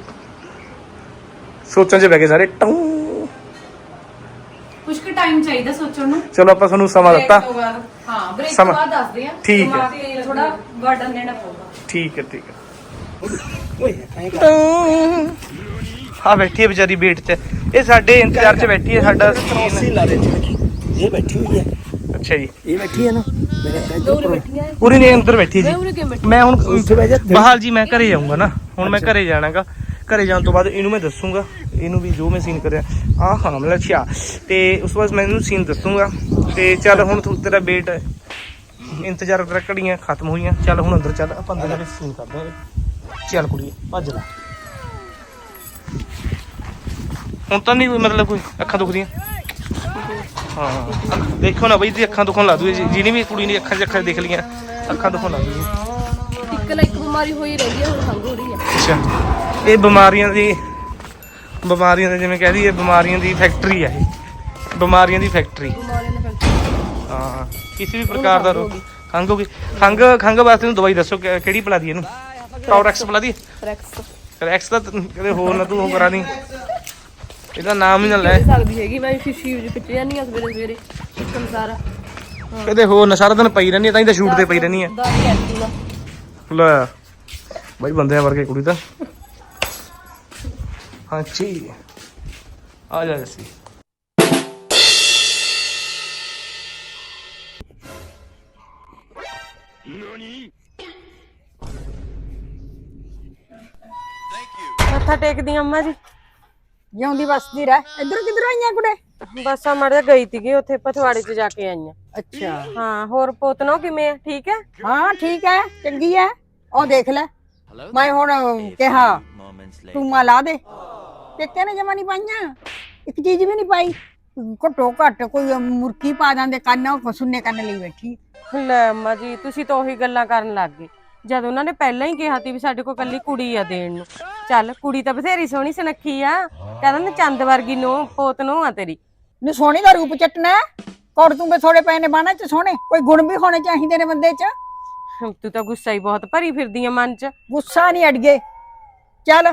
[SPEAKER 1] ਸੋਚਾਂ 'ਚ ਬਹਿ ਗਏ ਸਾਰੇ ਟੌਂ
[SPEAKER 2] ਕੁਝ ਕੁ ਟਾਈਮ ਚਾਹੀਦਾ ਸੋਚਣ ਨੂੰ।
[SPEAKER 1] ਚਲੋ ਆਪਾਂ ਤੁਹਾਨੂੰ ਸਮਾਂ ਦਿੱਤਾ।
[SPEAKER 2] ਹਾਂ ਬ੍ਰੇਕ ਤੋਂ
[SPEAKER 1] ਸਮਾਂ-
[SPEAKER 2] ਬਾਅਦ ਦੱਸਦੇ ਆ
[SPEAKER 1] ਠੀਕ ਹੈ।
[SPEAKER 2] ਤੇ ਥੋੜਾ ਬਰਡਨ ਲੈਣਾ ਪਊਗਾ।
[SPEAKER 1] ਠੀਕ ਹੈ ਠੀਕ ਹੈ। ਹਾਂ ਬੈਠੀ ਹੈ ਵਿਚਾਰੀ ਵੇਟ 'ਚ ਇਹ ਸਾਡੇ ਇੰਤਜ਼ਾਰ 'ਚ ਬੈਠੀ ਹੈ ਸਾਡਾ ਸੀਨ
[SPEAKER 7] ਲਾ ਦੇ ਇਹ ਬੈਠੀ ਹੋਈ ਹੈ।
[SPEAKER 1] ਅੱਛਾ ਜੀ।
[SPEAKER 7] ਇਹ ਬੈਠੀ ਹੈ ਨਾ। ਮੇਰੇ ਪੈਰ
[SPEAKER 1] ਪੂਰੀ ਨੇ ਅੰਦਰ ਬੈਠੀ ਜੀ। ਮੈਂ ਹੁਣ ਬਹਾਲ ਜੀ ਮੈਂ ਘਰੇ ਜਾਊਂਗਾ ਨਾ। ਹੁਣ ਮੈਂ ਘਰੇ ਜਾਣਾਗਾ। ਘਰੇ ਜਾਣ ਤੋਂ ਬਾਅਦ ਇਹਨੂੰ ਮੈਂ ਦੱਸੂਗਾ। ਇਹਨੂੰ ਵੀ ਜੋ ਮੈਂ ਸੀਨ ਕਰਿਆ ਆਹ ਹਾਂ ਮਤਲਬ ਅੱਛਾ। ਤੇ ਉਸ ਤੋਂ ਬਾਅਦ ਮੈਂ ਇਹਨੂੰ ਸੀਨ ਦੱਸੂਗਾ। ਤੇ ਚੱਲ ਹੁਣ ਤੂੰ ਤੇਰਾ ਵੇਟ ਇੰਤਜ਼ਾਰ ਤੇਰਾ ਘੜੀਆਂ ਖਤਮ ਹੋਈਆਂ। ਚੱਲ ਹੁਣ ਅੰਦਰ ਚੱਲ ਆਪਾਂ ਅੰਦਰ ਜਾ ਕੇ ਸੀਨ ਕਰਦੇ ਹਾਂ। ਚੱਲ ਕੁੜੀ ਭੱਜ ਲੈ। ਹੁਣ ਤਾਂ ਨਹੀਂ ਕੋਈ ਮਤਲਬ ਕੋਈ ਅੱਖਾਂ ਦੁਖਦੀਆਂ? ਹਾਂ ਦੇਖੋ ਨਾ ਬਈ ਦੀ ਅੱਖਾਂ ਦੁਖਣ ਲੱਗ ਦੂ ਜਿਹਨੇ ਵੀ ਕੁੜੀ ਨੇ ਅੱਖਾਂ 'ਚ ਅੱਖਾਂ ਦੇਖ ਲੀਆਂ ਅੱਖਾਂ ਦੁਖਣ ਲੱਗ ਦੂ
[SPEAKER 6] ਇੱਕ ਨਾ ਇੱਕ ਬਿਮਾਰੀ ਹੋਈ ਰਹਿੰਦੀ ਹੈ ਹੁਣ ਖੰਘ ਹੋ ਰਹੀ ਹੈ।
[SPEAKER 1] ਅੱਛਾ। ਇਹ ਬਿਮਾਰੀਆਂ ਦੀ ਬਿਮਾਰੀਆਂ ਦੇ ਜਿਵੇਂ ਕਹਿ ਦਈਏ ਬਿਮਾਰੀਆਂ ਦੀ ਫੈਕਟਰੀ ਹੈ ਇਹ ਬਿਮਾਰੀਆਂ ਦੀ ਫੈਕਟਰੀ ਹਾਂ ਕਿਸੇ ਵੀ ਪ੍ਰਕਾਰ ਦਾ ਰੋਗ ਹੋ ਗਈ ਖੰਘ ਖੰਘ ਵਾਸਤੇ ਨੂੰ ਦਵਾਈ ਦੱਸੋ ਕਿ- ਕਿਹੜੀ ਪਿਲਾ ਦੀ ਇਹਨੂੰ ਟੌਰੈਕਸ ਪਿਲਾ ਦੀ
[SPEAKER 6] ਰੈਕਸ
[SPEAKER 1] ਰੈਕਸ ਤਾਂ ਤੂੰ ਕਦੇ ਹੋਰ ਨਾ ਤੂੰ ਉਹ ਕਰਾ ਦੀ ਇਹਦਾ ਨਾਮ ਹੀ ਨਾ ਲੈ
[SPEAKER 6] ਸਕਦੀ ਹੈਗੀ ਮੈਂ ਸ਼ੀਸ਼ੀ ਵਿੱਚ ਪਿੱਛੇ ਜਾਂਦੀ ਆ ਸਵੇਰੇ ਸਵੇਰੇ ਇੱਕਮ ਸਾਰਾ
[SPEAKER 1] ਕਦੇ ਹੋਰ ਨਾ ਸਾਰਾ ਦਿਨ ਪਈ ਰਹਿੰਦੀ ਹੈ, ਤਾਂ ਹੀ ਤਾਂ ਸ਼ੂਟ ਤੇ ਪਈ
[SPEAKER 6] ਦਾ ਐਕਟਿਵ ਆ
[SPEAKER 1] ਲੈ ਬਾਈ ਬੰਦਿਆਂ ਵਰਗੇ ਕੁੜੀ ਤਾਂ ਹਾਂ ਜੀ ਆ ਜਾ ਜੱਸੀ।
[SPEAKER 3] ਮੱਥਾ ਟੇਕਦੀ ਅੰਮਾ ਜੀ।
[SPEAKER 5] ਜਿਉਂਦੀ ਵਸਦੀ ਰਹਿ। ਇੱਧਰ ਕਿੱਧਰ ਆਈਆਂ ਕੁੜੇ?
[SPEAKER 3] ਬਸ ਆ ਮੜ ਗਈ ਤੀਗੀ ਉੱਥੇ ਪਥਵਾੜੇ 'ਚ ਜਾ ਕੇ ਆਈਆਂ।
[SPEAKER 5] ਅੱਛਾ।
[SPEAKER 3] ਹਾਂ ਹੋਰ ਪੋਤਨੋ ਕਿਵੇਂ ਆ? ਠੀਕ ਹੈ?
[SPEAKER 5] ਹਾਂ ਠੀਕ ਹੈ ਚੰਗੀ ਹੈ। ਉਹ ਦੇਖ ਲੈ। ਮੈਂ ਹੁਣ ਕਿਹਾ ਟੂਮਾ ਲਾ ਦੇ। ਕਿਤੇ ਨੇ ਜਮਾ ਨਹੀਂ ਪਾਈਆਂ। ਇੱਕ ਚੀਜ਼ ਵੀ ਨਹੀਂ ਪਾਈ। ਘੱਟੋ ਘੱਟ ਕੋਈ ਮੁਰਕੀ ਪਾ ਦਿੰਦੇ ਕੰਨ ਉਹ ਸੁਣਨੇ ਕੰਨ ਲਈ ਬੈਠੀ।
[SPEAKER 3] ਲੈ ਅੰਮਾ ਜੀ ਤੁਸੀਂ ਤਾਂ ਉਹੀ ਗੱਲਾਂ ਕਰਨ ਲੱਗ ਗਏ। ਜਦ ਉਹਨਾਂ ਨੇ ਪਹਿਲਾਂ ਹੀ ਕਿਹਾ ਸੀ ਵੀ ਸਾਡੇ ਕੋਲ ਕੱਲੀ ਕੁੜੀ ਆ ਦੇਣ ਨੂੰ। ਚੱਲ ਕੁੜੀ ਤਾਂ ਬਥੇਰੀ ਸੋਹਣੀ ਸੁਨੱਖੀ ਆ। ਕਹਿੰਦਾ ਨੇ ਚੰਦ ਵਰਗੀ ਨੂੰ ਪੋਤ ਨੂੰ ਆ ਤੇਰੀ।
[SPEAKER 5] ਨੀ ਸੋਹਣੀ ਦਾ ਰੂਪ ਚਟਣਾ। ਕੋੜ ਤੂੰ ਥੋੜੇ ਪਏ ਨੇ ਬਾਣਾ ਚ ਸੋਹਣੇ। ਕੋਈ ਗੁਣ ਵੀ ਹੋਣੇ ਚਾਹੀਦੇ ਨੇ ਬੰਦੇ ਚ।
[SPEAKER 3] ਤੂੰ ਤਾਂ ਗੁੱਸਾ ਹੀ ਬਹੁਤ ਭਰੀ ਫਿਰਦੀ ਆ ਮਨ 'ਚ।
[SPEAKER 5] ਗੁੱਸਾ ਨਹੀਂ ਅੜਗੇ ਚੱਲ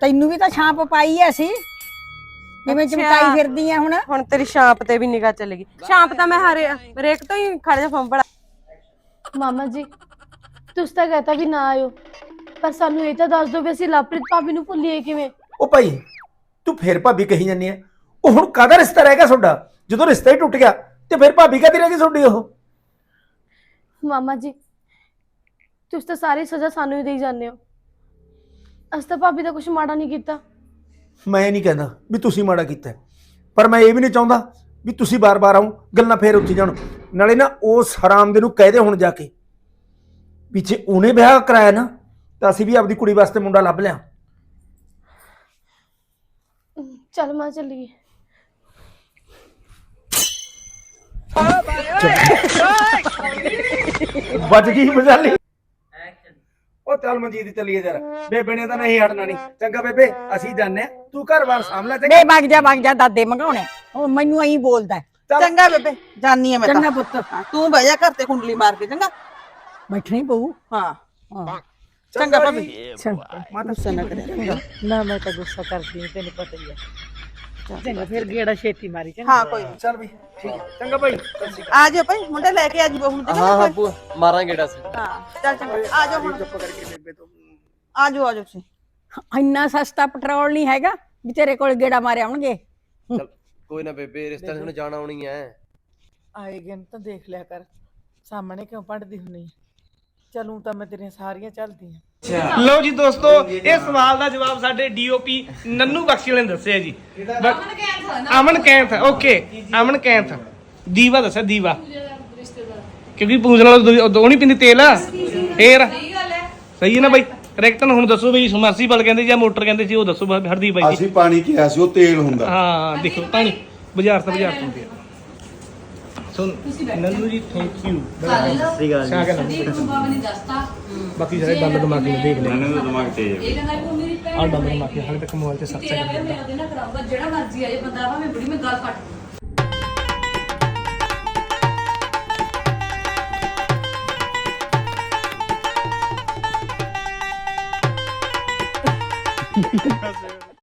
[SPEAKER 5] ਤੈਨੂੰ ਵੀ ਤਾਂ ਛਾਂਪ ਪਾਈ ਐ ਸੀ ਜਿਵੇਂ
[SPEAKER 3] ਅੱਛਾ।
[SPEAKER 5] ਚਮਕਾਈ ਫਿਰਦੀ ਆ ਹੁਣ?
[SPEAKER 3] ਹੁਣ ਤੇਰੀ ਛਾਂਪ ਤੇ ਵੀ ਨਿਗਾਹ ਚਲੇਗੀ ਛਾਂਪ ਤਾਂ ਮੈਂ ਹਰੇ ਹਰੇਕ ਤੋਂ ਹੀ ਖੜ ਜਾ ਫੰਬੜਾ।
[SPEAKER 6] ਮਾਮਾ ਜੀ ਤੁਸੀਂ ਤਾਂ ਕਹਤਾ ਵੀ ਨਾ ਆਇਓ। ਪਰ ਸਾਨੂੰ ਇਹ ਤਾਂ ਦੱਸ ਦਿਓ ਵੀ ਅਸੀਂ ਲਵਪ੍ਰੀਤ ਭਾਬੀ ਨੂੰ ਭੁੱਲੀਏ ਕਿਵੇਂ।
[SPEAKER 7] ਉਹ ਭਾਈ ਤੂੰ ਫੇਰ ਭਾਬੀ ਕਹੀ ਜਾਂਦੀ ਆ ਉਹ ਹੁਣ ਕਾਹਦਾ ਰਿਸ਼ਤਾ ਰਹਿ ਗਿਆ ਤੁਹਾਡਾ? ਜਦੋਂ ਰਿਸ਼ਤਾ ਹੀ ਟੁੱਟ ਗਿਆ ਤੇ ਫਿਰ ਭਾਬੀ ਕਾਹਦੀ ਰਹਿ ਗਈ ਤੁਹਾਡੀ ਉਹ?
[SPEAKER 6] ਮਾਮਾ ਜੀ ਤੁਸੀਂ ਤਾਂ ਸਾਰੀ ਸਜ਼ਾ ਸਾਨੂੰ ਹੀ ਦੇਈ ਜਾਂਦੇ ਹੋ। ਅਸੀਂ ਤਾਂ ਭਾਬੀ ਦਾ ਕੁਝ ਮਾੜਾ ਨਹੀਂ ਕੀਤਾ।
[SPEAKER 7] ਮੈਂ ਨਹੀਂ ਕਹਿੰਦਾ ਵੀ ਤੁਸੀਂ ਮਾੜਾ ਕੀਤਾ ਹੈ। ਪਰ ਮੈਂ ਇਹ ਵੀ ਨਹੀਂ ਚਾਹੁੰਦਾ ਵੀ ਤੁਸੀਂ ਬਾਰ-ਬਾਰ ਆਉਂ ਗੱਲਾਂ ਫੇਰ ਉੱਥੇ ਜਾਣ। ਨਾਲੇ ਨਾ ਉਸ ਹਰਾਮ ਦੇ ਨੂੰ ਕਹਿ ਦੇ ਹੁਣ ਜਾ ਕੇ। ਪਿੱਛੇ ਉਹਨੇ ਵਿਆਹ ਕਰਾਇਆ ਨਾ ਤਾਂ ਅਸੀਂ ਵੀ ਆਪਦੀ ਕੁੜੀ ਵਾਸਤੇ ਮੁੰਡਾ ਲੱਭ ਲਿਆ।
[SPEAKER 6] ਚੱਲ ਮਾਂ ਚੱਲੀਏ।
[SPEAKER 7] ਵੱਜ ਗਈ ਬਜਾਲੀ ਉਹ ਚੱਲ ਮਨਜੀਤ ਚੱਲੀਏ ਜਰਾ। ਬੇਬੇ ਨੇ ਤਾਂ ਨਹੀਂ ਹਟਣਾ ਨਹੀਂ ਚੰਗਾ ਬੇਬੇ ਅਸੀਂ ਜਾਣੇ ਤੂੰ ਘਰ-ਬਾਰ ਸਾਂਭ ਲੈ ਚੰਗਾ।
[SPEAKER 5] ਬੇ ਵਗ ਜਾ ਵਗ ਜਾ ਦਾਦੇ ਮੰਗਾਉਣੇ। ਉਹ ਮੈਨੂੰ ਐਂ ਬੋਲਦਾ ਹੈ।
[SPEAKER 10] ਚੰਗਾ ਬੇਬੇ ਜਾਨੀ ਆ ਮੈਂ
[SPEAKER 5] ਚੰਗਾ ਪੁੱਤ।
[SPEAKER 10] ਤੂੰ ਬਹਿ ਜਾ ਘਰ ਤੇ ਕੁੰਡਲੀ ਮਾਰ ਕੇ ਚੰਗਾ?
[SPEAKER 5] ਬੈਠਣੀ ਪਊ।
[SPEAKER 10] ਹਾਂ।
[SPEAKER 5] ਹਾਂ।
[SPEAKER 10] ਚੰਗਾ ਭਾਬੀ।
[SPEAKER 5] ਗੁੱਸਾ ਨਾ ਕਰਿਆ
[SPEAKER 3] ਨਾ ਮੈਂ ਤਾਂ ਗੁੱਸਾ ਕਰਦੀ ਹਾਂ ਤੈਨੂੰ ਪਤਾ ਹੀ ਆ
[SPEAKER 5] ਚੰਗਾ ਫਿਰ ਗੇੜਾ ਛੇਤੀ ਮਾਰੀ
[SPEAKER 10] ਹਾਂ ਕੋਈ ਨੀ।
[SPEAKER 7] ਚੱਲ ਵੀ ਠੀਕ ਹੈ ਚੰਗਾ ਭਾਈ
[SPEAKER 10] ਆ ਜਾਓ ਭਾਈ ਮੁੰਡੇ ਲੈ ਕੇ ਆ ਜੀ ਬਹੂ ਨੂੰ
[SPEAKER 8] ਹਾਂ
[SPEAKER 10] ਚੰਗਾ
[SPEAKER 8] ਹਾਂ ਭੂਆ, ਮਾਰਾਂਗੇ ਗੇੜਾ ਸੀ
[SPEAKER 10] ਹਾਂ ਚੱਲ ਚੰਗਾ ਆ ਜਾਓ ਹੁਣ।
[SPEAKER 7] ਚੁੱਪ ਕਰਕੇ ਬੇਬੇ ਤੋਂ।
[SPEAKER 10] ਆ ਜਾਓ ਆ ਜਾਓ ਤੁਸੀਂ।
[SPEAKER 5] ਇੰਨਾ ਸਸਤਾ ਪੈਟਰੋਲ ਨਹੀਂ ਹੈਗਾ ਵੀ ਤੇਰੇ ਕੋਲ ਗੇੜਾ ਮਾਰੇ ਆਉਣਗੇ।
[SPEAKER 8] ਕੋਈ ਨਾ ਬੇਬੇ ਰਿਸ਼ਤਾ ਨੂੰ ਜਾਣਾ ਆਉਣੀ ਐ।
[SPEAKER 11] ਆਏ ਗਨ ਤਾਂ ਦੇਖ ਲਿਆ ਕਰ ਸਾਹਮਣੇ ਕਿਉਂ ਪੜਦੀ ਹੁੰਨੀ ਚਲੂ ਤਾਂ ਮੈਂ ਤੇਰੀਆਂ ਸਾਰੀਆਂ ਚੱਲਦੀਆਂ
[SPEAKER 1] ਲਓ ਜੀ ਦੋਸਤੋ ਇਹ ਸਵਾਲ ਦਾ ਜਵਾਬ ਸਾਡੇ ਡੀਓਪੀ ਨੰਨੂ ਬਖਸ਼ੀ ਵਾਲੇ ਨੇ ਦੱਸਿਆ ਜੀ। ਅਮਨ ਕੈਂਥ ਅਮਨ ਕੈਂਥ ਓਕੇ। ਅਮਨ ਕੈਂਥ। ਦੀਵਾ ਦੱਸਿਆ ਦੀਵਾ। ਕਿਉਂਕਿ ਪੂਜਣ ਵਾਲਾ ਦੋ ਨਹੀਂ ਪਿੰਦੀ ਤੇਲ। ਫੇਰ। ਸਹੀ ਹੈ। ਨਾ ਬਾਈ? ਕਰੈਕਟਨ ਹੁਣ ਦੱਸੋ ਬਈ ਸਮਰਸੀਬਲ ਕਹਿੰਦੇ ਜਾਂ ਮੋਟਰ ਕਹਿੰਦੇ ਸੀ ਉਹ ਦੱਸੋ ਬ- ਹਰਦੀਪ ਬਾਈ ਜੀ।
[SPEAKER 9] ਅਸੀਂ ਪਾਣੀ ਕਿਹਾ ਸੀ ਉਹ ਤੇਲ ਹੁੰਦਾ।
[SPEAKER 1] ਹਾਂ ਦੇਖੋ ਪਾਣੀ। ਬਾਜ਼ਾਰ ਤੋਂ ਬਾਜ਼ਾਰ ਤੋਂ। ਪਿਆ ਸੋ ਨੰਨੂ ਜੀ ਥੈਂਕ ਯੂ ਸਹੀ ਗੱਲ ਬਾਕੀ ਸਾਰੇ ਦੰਦ ਦਿਮਾਗੀ ਨੂੰ ਦੇਖ ਲਿਆ
[SPEAKER 4] ਮੈਨੂੰ ਤਾਂ ਦਿਮਾਗ ਤੇਜ਼ ਹੈ
[SPEAKER 1] ਆ ਦੰਦ ਦਿਮਾਗੀ ਹਾਲੇ ਤੱਕ ਮੋਬਾਈਲ ਤੇ ਸਰਚ ਕਰ
[SPEAKER 6] ਜਿਹੜਾ ਮਰਜ਼ੀ ਆਏ ਬੰਦਾ ਭਾਵੇਂ ਬੁੜੀ ਮੈਂ ਗੱਲ ਕੱਟ